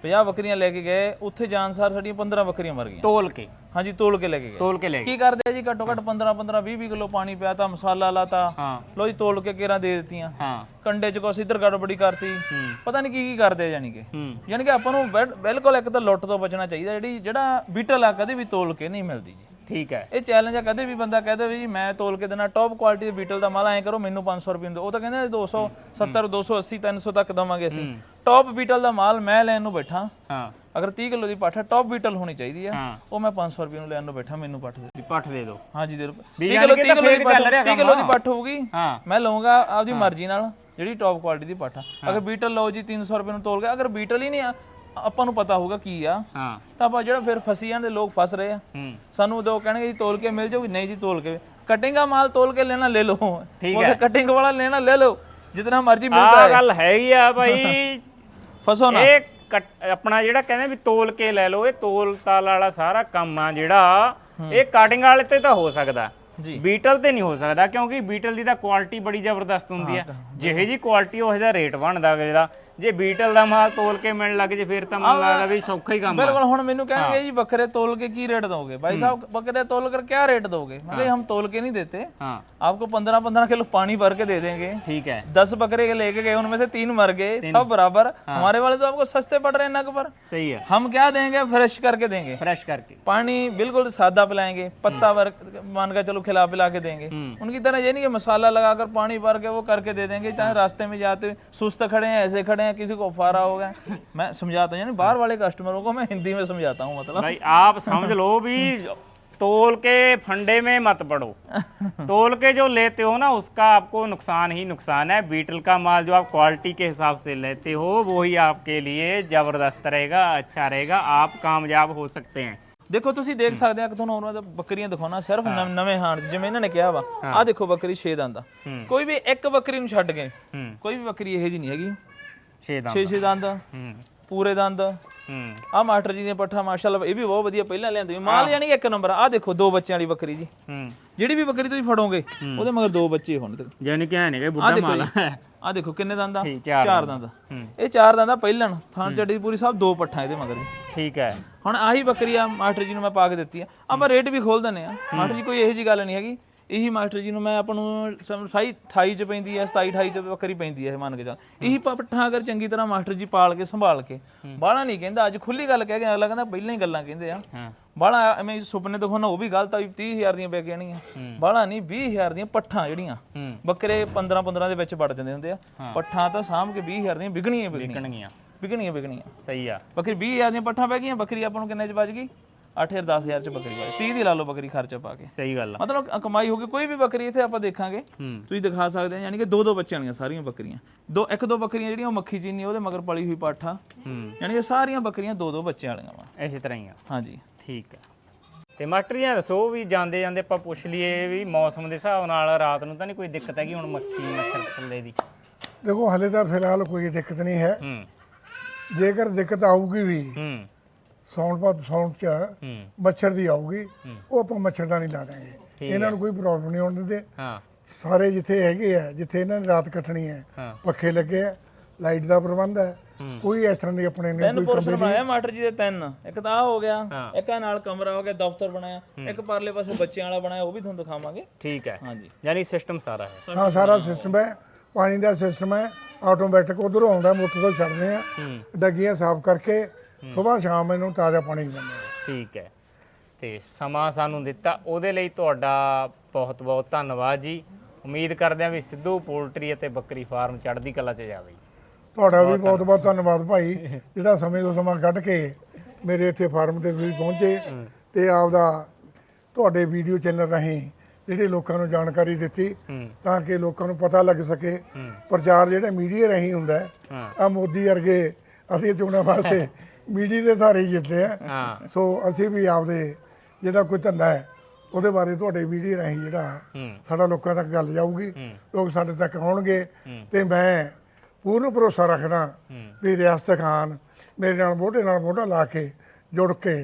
S3: 50 ਬੱਕਰੀਆਂ ਲੈ ਕੇ ਗਏ ਉੱਥੇ ਜਾਣ ਸਾਰ ਸਾਡੀਆਂ 15 ਬੱਕਰੀਆਂ ਮਰ ਗਈਆਂ।
S2: ਤੋਲ ਕੇ।
S3: ਹਾਂਜੀ ਤੋਲ ਕੇ ਲੈ ਕੇ ਗਏ।
S2: ਤੋਲ ਕੇ ਲੈ ਗਏ।
S3: ਕੀ ਕਰਦੇ ਆ ਜੀ? ਘੱਟੋ ਘੱਟ 15 15 20 20 ਕਿਲੋ ਪਾਣੀ ਪਿਆ ਤਾਂ ਮਸਾਲਾ ਲਾਤਾ।
S2: ਹਾਂ।
S3: ਲੋ ਜੀ ਤੋਲ ਕੇ ਕੇਰਾਂ ਦੇ ਦਿੱਤੀਆਂ।
S2: ਹਾਂ।
S3: ਕੰਡੇ ਚ ਕੁਛ ਇੱਧਰ ਗੜਬੜੀ ਕਰਤੀ।
S2: ਹੂੰ।
S3: ਪਤਾ ਨਹੀਂ ਕੀ ਕੀ ਕਰਦੇ ਆ ਜਾਨੀ ਕਿ।
S2: ਹੂੰ।
S3: ਯਾਨੀ ਕਿ ਆਪਾਂ ਨੂੰ ਬਿਲ- ਬਿਲਕੁਲ ਇੱਕ ਤਾਂ ਲੁੱਟ ਤੋਂ ਬਚਣਾ ਚਾਹੀਦਾ ਜਿਹੜੀ ਜਿਹੜਾ ਬੀਟਲ ਆ ਕਦੇ ਵੀ ਤੋਲ ਕੇ ਨਹੀਂ ਮਿਲਦੀ ਜੀ।
S2: ਠੀਕ ਹੈ।
S3: ਇਹ ਚੈਲੰਜ ਆ ਕਦੇ ਵੀ ਬੰਦਾ ਕਹਦੇ ਵੀ ਜੀ ਮੈਂ ਤੋਲ ਕੇ ਦੇਣਾ ਟੌਪ ਕੁਆਲਿਟੀ ਦੇ ਬੀਟਲ ਦਾ ਮਾਲ ਐ ਕਰੋ ਮੈਨੂੰ 500 ਰੁਪਏ ਦਿਓ। ਉਹ ਤਾਂ ਕਹਿੰਦੇ 270 280 300 ਤੱਕ ਦਵਾਂਗੇ ਅਸੀਂ। ਟੌਪ ਬੀਟਲ ਦਾ ਮਾਲ ਮੈਂ ਲੈਣ ਨੂੰ ਬੈਠਾ।
S2: ਹਾਂ।
S3: ਅਗਰ 30 ਕਿਲੋ ਦੀ ਪੱਠ ਟੌਪ ਬੀਟਲ ਹੋਣੀ ਚਾਹੀਦੀ ਆ।
S2: ਹਾਂ।
S3: ਉਹ ਮੈਂ 500 ਰੁਪਏ ਨੂੰ ਲੈਣ ਨੂੰ ਬੈਠਾ ਮੈਨੂੰ ਪੱਠ ਦੇ
S2: ਵੀ ਪੱਠ ਦੇ ਦਿਓ।
S3: ਹਾਂਜੀ ਦੇ
S2: ਵੀ
S3: 30
S2: ਯਾਨੀ
S3: ਕਿਲੋ
S2: ਕਿ
S3: 30
S2: ਤਾਂ
S3: ਕਿਲੋ ਦੀ ਪੱਠ
S2: ਚੱਲ ਰਿਹਾ
S3: 30 ਕਿਲੋ ਦੀ ਪੱਠ ਹੋਊਗੀ।
S2: ਹਾਂ।
S3: ਮੈਂ ਲਵਾਂਗਾ ਆਪਦੀ ਮਰਜ਼ੀ ਨਾਲ ਜਿਹੜੀ ਟੌਪ ਕੁਆਲਿਟੀ ਦੀ ਪੱਠ ਆ। ਅਗਰ ਬੀਟਲ ਲਓ ਜੀ 300 ਰੁਪਏ ਨੂੰ ਤੋਲ ਕੇ ਅਗਰ ਬੀਟਲ ਹੀ ਨਹੀਂ ਆ ਆਪਾਂ ਨੂੰ ਪਤਾ ਹੋਊਗਾ ਕੀ ਆ।
S2: ਹਾਂ।
S3: ਤਾਂ ਆਪਾਂ ਜਿਹੜਾ ਫਿਰ ਫਸੀ ਜਾਂਦੇ ਲੋਕ ਫਸ ਰਹੇ ਆ।
S2: ਹੂੰ।
S3: ਸਾਨੂੰ ਉਦੋਂ ਕਹਿਣਗੇ ਜੀ ਤੋਲ ਕੇ ਮਿਲ ਜਾਊਗੀ ਨਹੀਂ ਜੀ ਤੋਲ ਕੇ। ਕਟਿੰਗ ਮਾਲ ਤੋਲ ਕੇ ਲੈਣਾ ਲੈ ਲਓ।
S2: ਠੀਕ
S3: ਕਟਿੰਗ ਵਾਲਾ ਲੈਣਾ ਲੈ ਲਓ। ਜਿਤਨਾ ਮਰਜ਼ੀ ਮਿਲਦਾ
S2: ਆ
S3: ਹੈ।
S2: ਗੱਲ ਹੈਗੀ ਆ ਭਾਈ।
S3: ਫਸੋ ਨਾ।
S2: ਇਹ ਕੱਟ- ਆਪਣਾ ਜਿਹੜਾ ਕਹਿੰਦੇ ਵੀ ਤੋਲ ਕੇ ਲੈ ਲਓ ਇਹ ਤੋਲ ਤਾਲ ਵਾਲਾ ਸਾਰਾ ਕੰਮ ਆ ਜਿਹੜਾ ਇਹ ਕਟਿੰਗ ਵਾਲੇ ਤੇ ਤਾਂ ਹੋ ਸਕਦਾ।
S3: ਜੀ।
S2: ਬੀਟਲ ਤੇ ਨਹੀਂ ਹੋ ਸਕਦਾ ਕਿਉਂਕਿ ਬੀਟਲ ਦੀ ਤਾਂ ਕੁਆਲਿਟੀ ਬੜੀ ਜ਼ਬਰਦਸਤ ਹੁੰਦੀ ਹੈ ਜਿਹੇ ਜੀ ਕੁਆਲਿਟੀ ਉਹ ਜਿਹਾ ਰੇਟ ਬਣਦਾ ਅਗਲੇ ਦਾ। ਜੇ ਬੀਟਲ ਦਾ ਮਾਲ ਤੋਲ ਕੇ ਮਿਲਣ ਲੱਗ ਜੇ ਫਿਰ ਤਾਂ ਮੈਨੂੰ ਲੱਗਦਾ ਵੀ ਸੌਖਾ ਹੀ ਕੰਮ ਆ
S3: बिल्कुल ਹੁਣ ਮੈਨੂੰ ਕਹਿਣਗੇ ਜੀ ਬੱਕਰੇ ਤੋਲ के की रेट दोगे भाई साहब बकरे तोल कर क्या रेट दोगे मैं कहा, हम तोल के नहीं देते
S2: ਹਾਂ
S3: आपको पंद्रह पंद्रह किलो पानी भर के दे देंगे
S2: ਠੀਕ ਹੈ
S3: दस बकरे के लेके गए उनमें से तीन मर गए सब बराबर हमारे वाले तो आपको सस्ते पड़ रहे हैं नग पर
S2: ਸਹੀ ਹੈ
S3: हम क्या देंगे फ्रेश करके देंगे
S2: ਫਰੈਸ਼ ਕਰਕੇ
S3: पानी बिल्कुल सादा पिलाएंगे पत्ता भर मान कर चलो खिला पिला के देंगे उनकी तरह ये नहीं कि मसाला लगाकर पानी भर के वो करके दे देंगे चाहे रास्ते में जाते हुए सुस्त खड़े हैं ऐसे खड़े हैं किसी को फारा हो गया मैं समझाता हूँ यानी बाहर वाले कस्टमरों को मैं हिंदी में समझाता हूँ मतलब
S2: भाई आप समझ लो भी तोल के फंडे में मत पड़ो तोल के जो लेते हो ना उसका आपको नुकसान ही नुकसान है बीटल का माल जो आप क्वालिटी के हिसाब से लेते हो वो ही आपके लिए ज़बरदस्त रहेगा अच्छा रहेगा आप कामयाब हो सकते हैं
S3: ਦੇਖੋ ਤੁਸੀਂ ਦੇਖ ਸਕਦੇ ਆ ਕਿ ਤੁਹਾਨੂੰ ਉਹਨਾਂ ਦਾ ਬੱਕਰੀਆਂ ਦਿਖਾਉਣਾ ਸਿਰਫ ਨਵ- ਨਵੇਂ ਹਾਣ ਜਿਵੇਂ ਇਹਨਾਂ ਨੇ ਕਿਹਾ ਵਾ ਆਹ ਦੇਖੋ ਬੱਕਰੀ 6 ਦੰਦ ਆ ਕੋਈ ਵੀ ਇੱਕ ਬੱਕਰੀ ਨੂੰ ਛੱਡ ਕੇ
S2: ਹੂੰ
S3: ਕੋਈ ਵੀ ਬੱਕਰੀ ਇਹੋ ਜੀ ਨਹੀਂ ਹੈਗੀ
S2: ਛੇ
S3: ਛੇ ਦੰਦ।
S2: ਹੂੰ।
S3: ਪੂਰੇ ਦੰਦ।
S2: ਹੂੰ।
S3: ਆ ਮਾਸਟਰ ਜੀ ਦੀਆਂ ਪੱਠਾ ਮਾਸ਼ਾਅੱਲਾ ਇਹ ਵੀ ਬਹੁਤ ਵਧੀਆ ਪਹਿਲਾਂ ਲਿਆਂਦੀ ਮਾਂ ਮਾਲ ਯਾਨੀ ਇੱਕ ਨੰਬਰ ਆ। ਦੇਖੋ ਦੋ ਬੱਚਿਆਂ ਵਾਲੀ ਬੱਕਰੀ ਜੀ।
S2: ਹੂੰ।
S3: ਜਿਹੜੀ ਵੀ ਬੱਕਰੀ ਤੁਸੀਂ ਫੜੋਗੇ ਉਹਦੇ ਮਗਰ ਦੋ ਬੱਚੇ ਹੋਣ ਤੇ
S2: ਯਾਨੀ ਕਿ
S3: ਐ
S2: ਨਹੀਂ
S3: ਕਿ
S2: ਬੁੱਢਾ
S3: ਮਾਲ ਆ। ਦੇਖੋ ਕਿੰਨੇ ਦੰਦ ਆ?
S2: ਚਾਰ
S3: ਦੰਦ। ਇਹ ਚਾਰ ਦੰਦ ਆ ਪਹਿਲਾਂ ਥਣ ਚੱਡੀ ਪੂਰੀ ਸਭ ਦੋ ਪੱਠਾ ਇਹਦੇ ਮਗਰ ਜੀ।
S2: ਠੀਕ ਹੈ।
S3: ਹੁਣ ਆਹੀ ਬੱਕਰੀ ਆ ਮਾਸਟਰ ਜੀ ਨੂੰ ਮੈਂ ਪਾ ਕੇ ਦਿੱਤੀ ਆ। ਆਪਾਂ ਰੇਟ ਵੀ ਖੋਲ ਦਨੇ ਆ। ਮਾਸਟਰ ਜੀ ਕੋਈ ਇਹੋ ਜੀ ਗੱਲ ਨਹੀਂ ਹੈਗੀ। ਇਹੀ ਮਾਸਟਰ ਜੀ ਨੂੰ ਮੈਂ ਆਪਾਂ ਨੂੰ ਸਾਈ 28 ਚ ਪੈਂਦੀ ਹੈ 27 28 ਚ ਬੱਕਰੀ ਪੈਂਦੀ ਹੈ ਮੰਨ ਕੇ ਚੱਲ। ਇਹੀ ਪੱਠਾ ਅਗਰ ਚੰਗੀ ਤਰ੍ਹਾਂ ਮਾਸਟਰ ਜੀ ਪਾਲ ਕੇ ਸੰਭਾਲ ਕੇ ਬਾਹਲਾ ਨਹੀਂ ਕਹਿੰਦਾ ਅੱਜ ਖੁੱਲੀ ਗੱਲ ਕਹਿ ਕੇ ਅਗਲਾ ਕਹਿੰਦਾ ਪਹਿਲਾਂ ਹੀ ਗੱਲਾਂ ਕਹਿੰਦੇ ਆ। ਬਾਹਲਾ ਐਵੇਂ ਸੁਪਨੇ ਦਿਖਾਉਣਾ ਉਹ ਵੀ ਗਲਤ ਆ 30000 ਦੀਆਂ ਪੈ ਜਾਣੀਆਂ ਬਾਹਲਾ ਨਹੀਂ 20000 ਦੀਆਂ ਪੱਠਾਂ ਜਿਹੜੀਆਂ ਬੱਕਰੇ 15 15 ਦੇ ਵਿੱਚ ਵੜ ਜਾਂਦੇ ਹੁੰਦੇ ਆ। ਪੱਠਾਂ ਤਾਂ ਸਾਂਭ ਕੇ 20000 ਦੀਆਂ ਵਿਕਣੀਆਂ ਵਿਗਣੀਆਂ ਵਿਕਣੀਆਂ। ਵਿਕਣੀਆਂ
S2: ਸਹੀ ਆ।
S3: ਬੱਕਰੀ 20000 ਦੀਆਂ ਪੱਠਾਂ ਪੈ ਗਈਆਂ ਬੱਕਰੀ ਆਪਾਂ ਨੂੰ ਕਿੰਨੇ ਚ ਬਚ ਗਈ? 8 10000 ਚ ਬੱਕਰੀ ਵਾਲੀ 30 ਦੀ ਲਾ ਲਓ ਬੱਕਰੀ ਖਰਚਾ ਪਾ ਕੇ।
S2: ਸਹੀ ਗੱਲ
S3: ਆ। ਮਤਲਬ ਕਮਾਈ ਹੋ ਗਈ ਕੋਈ ਵੀ ਬੱਕਰੀ ਇੱਥੇ ਆਪਾਂ ਦੇਖਾਂਗੇ। ਤੁਸੀਂ ਦਿਖਾ ਸਕਦੇ ਆ ਯਾਨੀ ਕਿ ਦੋ ਦੋ ਬੱਚਿਆਂ ਵਾਲੀਆਂ ਸਾਰੀਆਂ ਬੱਕਰੀਆਂ। ਦੋ ਇੱਕ ਦੋ ਬੱਕਰੀਆਂ ਜਿਹੜੀਆਂ ਉਹ ਮੱਖੀ ਚੀਨੀ ਉਹਦੇ ਮਗਰ ਪਲੀ ਹੋਈ ਪਾਠਾ। ਯਾਨੀ ਕਿ ਸਾਰੀਆਂ ਬੱਕਰੀਆਂ ਦੋ ਦੋ ਬੱਚਿਆਂ ਵਾਲੀਆਂ ਵਾ।
S2: ਇਸੇ ਤਰ੍ਹਾਂ ਹੀ ਆ।
S3: ਹਾਂਜੀ।
S2: ਠੀਕ ਆ। ਤੇ ਮਾਸਟਰ ਜੀ ਦੱਸੋ ਵੀ ਜਾਂਦੇ ਜਾਂਦੇ ਆਪਾਂ ਪੁੱਛ ਲਈਏ ਵੀ ਮੌਸਮ ਦੇ ਹਿਸਾਬ ਨਾਲ ਰਾਤ ਨੂੰ ਤਾਂ ਨਹੀਂ ਕੋਈ ਦਿੱਕਤ ਹੈਗੀ ਹੁਣ ਮੱਖੀ ਮੱਛਰ ਥੱਲੇ ਦੀ?
S1: ਦੇਖੋ ਹਲੇ ਤਾਂ ਫਿਲਹਾਲ ਕੋਈ ਦਿੱਕਤ ਨਹੀਂ ਹੈ। ਜੇਕਰ ਦਿੱਕਤ ਆਊਗੀ ਵੀ ਸੌਣ ਪਾ ਸੌਣ ਚ
S2: ਹੂੰ।
S1: ਮੱਛਰ ਦੀ ਆਊਗੀ ਉਹ ਆਪਾਂ ਮੱਛਰਦਾਨੀ ਲਾ ਦਾਂਗੇ। ਇਹਨਾਂ ਨੂੰ ਕੋਈ ਪ੍ਰੋਬਲਮ ਨਹੀਂ ਹੋਣ ਦਿੰਦੇ।
S2: ਹਾਂ।
S1: ਸਾਰੇ ਜਿੱਥੇ ਹੈਗੇ ਆ ਜਿੱਥੇ ਇਹਨਾਂ ਨੇ ਰਾਤ ਕੱਟਣੀ ਹੈ। ਪੱਖੇ ਲੱਗੇ ਆ ਲਾਈਟ ਦਾ ਪ੍ਰਬੰਧ ਹੈ। ਕੋਈ ਇਸ ਤਰ੍ਹਾਂ ਦੀ ਆਪਣੇ ਨੇ ਕੋਈ
S3: ਪੋਰਸ਼ਨ ਬਣਾਇਆ ਮਾਸਟਰ ਜੀ ਦੇ ਤਿੰਨ। ਇੱਕ ਤਾਂ ਆ ਹੋ ਗਿਆ। ਇੱਕ ਆ ਨਾਲ ਕਮਰਾ ਹੋ ਗਿਆ ਦਫ਼ਤਰ ਬਣਾਇਆ। ਇੱਕ ਪਰਲੇ ਪਾਸੇ ਬੱਚਿਆਂ ਵਾਲਾ ਬਣਾਇਆ ਉਹ ਵੀ ਤੁਹਾਨੂੰ ਦਿਖਾਵਾਂਗੇ।
S2: ਠੀਕ ਹੈ।
S3: ਹਾਂਜੀ।
S2: ਯਾਨੀ ਸਿਸਟਮ ਸਾਰਾ ਹੈ।
S1: ਹਾਂ ਸਾਰਾ ਸਿਸਟਮ ਹੈ। ਪਾਣੀ ਦਾ ਸਿਸਟਮ ਹੈ। ਆਟੋਮੈਟਿਕ ਉਧਰੋਂ ਆਉਂਦਾ ਮੋਟਰ ਤੋਂ ਛੱਡਦੇ ਆ। ਡੱਗੀਆਂ ਸਾਫ਼ ਕਰਕੇ ਸਵੇਰ ਸ਼ਾਮ ਇਹਨੂੰ ਤਾਜ਼ਾ ਪਾਣੀ ਦਿੰਦੇ ਆ।
S2: ਠੀਕ ਹੈ। ਤੇ ਸਮਾਂ ਸਾਨੂੰ ਦਿੱਤਾ। ਉਹਦੇ ਲਈ ਤੁਹਾਡਾ ਬਹੁਤ ਬਹੁਤ ਧੰਨਵਾਦ ਜੀ। ਉਮੀਦ ਕਰਦੇ ਹਾਂ ਵੀ ਸਿੱਧੂ ਪੋਲਟਰੀ ਅਤੇ ਬੱਕਰੀ ਫਾਰਮ ਚੜ੍ਹਦੀ ਕਲਾ 'ਚ ਜਾਵੇ ਜੀ।
S1: ਤੁਹਾਡਾ ਵੀ ਬਹੁਤ ਬਹੁਤ ਧੰਨਵਾਦ। ਭਾਈ। ਜਿਹੜਾ ਸਮੇਂ ਤੋਂ ਸਮਾਂ ਕੱਢ ਕੇ ਮੇਰੇ ਇੱਥੇ ਫਾਰਮ ਤੇ ਤੁਸੀਂ ਪਹੁੰਚੇ ਤੇ ਆਪਦਾ ਤੁਹਾਡੇ ਵੀਡੀਓ ਚੈਨਲ ਰਾਹੀਂ ਜਿਹੜੇ ਲੋਕਾਂ ਨੂੰ ਜਾਣਕਾਰੀ ਦਿੱਤੀ
S2: ਹੂੰ।
S1: ਤਾਂ ਕਿ ਲੋਕਾਂ ਨੂੰ ਪਤਾ ਲੱਗ ਸਕੇ।
S2: ਹੂੰ।
S1: ਪ੍ਰਚਾਰ ਜਿਹੜਾ ਮੀਡੀਆ ਰਾਹੀਂ ਹੁੰਦਾ ਹੈ
S2: ਹਾਂ।
S1: ਆ ਮੋਦੀ ਵਰਗੇ ਅਸੀਂ ਚੋਣਾਂ ਵਾਸਤੇ ਮੀਡੀਆ ਦੇ ਸਾਰੇ ਹੀ ਜਿੱਤੇ ਆ।
S2: ਹਾਂ।
S1: ਸੋ ਅਸੀਂ ਵੀ ਆਪਦੇ ਜਿਹੜਾ ਕੋਈ ਧੰਦਾ ਹੈ ਉਹਦੇ ਬਾਰੇ ਤੁਹਾਡੇ ਵੀਡੀਓ ਰਾਹੀਂ ਜਿਹੜਾ ਸਾਡਾ ਲੋਕਾਂ ਤੱਕ ਗੱਲ ਜਾਊਗੀ। ਲੋਕ ਸਾਡੇ ਤੱਕ ਆਉਣਗੇ। ਤੇ ਮੈਂ ਪੂਰਨ ਭਰੋਸਾ ਰੱਖਦਾ ਵੀ ਰਿਆਸਤ ਖਾਨ ਮੇਰੇ ਨਾਲ ਮੋਢੇ ਨਾਲ ਮੋਢਾ ਲਾ ਕੇ ਜੁੜ ਕੇ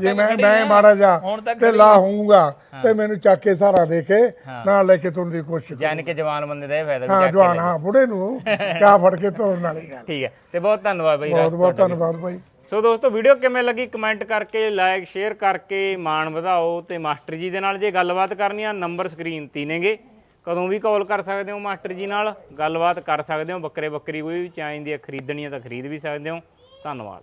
S1: ਜੇ ਮੈਂ ਮੈਂ। ਮਾੜਾ ਜਾ ਤੇ ਲਾ ਹੋਊਗਾ ਤੇ ਮੈਨੂੰ ਚੱਕ ਕੇ ਸਹਾਰਾ ਦੇ ਕੇ ਨਾਲ ਲੈ ਕੇ ਤੁਰਨ ਦੀ ਕੋਸ਼ਿਸ਼
S2: ਯਾਨੀ ਕਿ ਜਵਾਨ ਬੰਦੇ ਦਾ ਇਹ ਫਾਇਦਾ
S1: ਹਾਂ ਜਵਾਨ ਹਾਂ ਬੁੜੇ ਨੂੰ ਕਾ ਫੜ ਕੇ ਤੋਰਨ ਵਾਲੀ ਗੱਲ।
S2: ਠੀਕ ਹੈ। ਤੇ ਬਹੁਤ ਧੰਨਵਾਦ ਬਾਈ
S1: ਬਹੁਤ ਬਹੁਤ ਧੰਨਵਾਦ ਭਾਈ
S2: ਸੋ ਦੋਸਤੋ ਵੀਡੀਓ ਕਿਵੇਂ ਲੱਗੀ? ਕਮੈਂਟ ਕਰਕੇ ਲਾਈਕ ਸ਼ੇਅਰ ਕਰਕੇ ਮਾਣ ਵਧਾਓ ਤੇ ਮਾਸਟਰ ਜੀ ਦੇ ਨਾਲ ਜੇ ਗੱਲਬਾਤ ਕਰਨੀ ਆ ਨੰਬਰ ਸਕਰੀਨ ਤੇ ਨੇਗੇ। ਕਦੋਂ ਵੀ ਕਾਲ ਕਰ ਸਕਦੇ ਹੋ ਮਾਸਟਰ ਜੀ ਨਾਲ? ਗੱਲਬਾਤ ਕਰ ਸਕਦੇ ਹੋ, ਬੱਕਰੇ ਬੱਕਰੀ ਕੋਈ ਵੀ, ਚਾਹੀਦੀ ਹੈ ਖਰੀਦਣੀ ਹੈ ਤਾਂ ਖਰੀਦ ਵੀ ਸਕਦੇ ਹੋ। ਧੰਨਵਾਦ।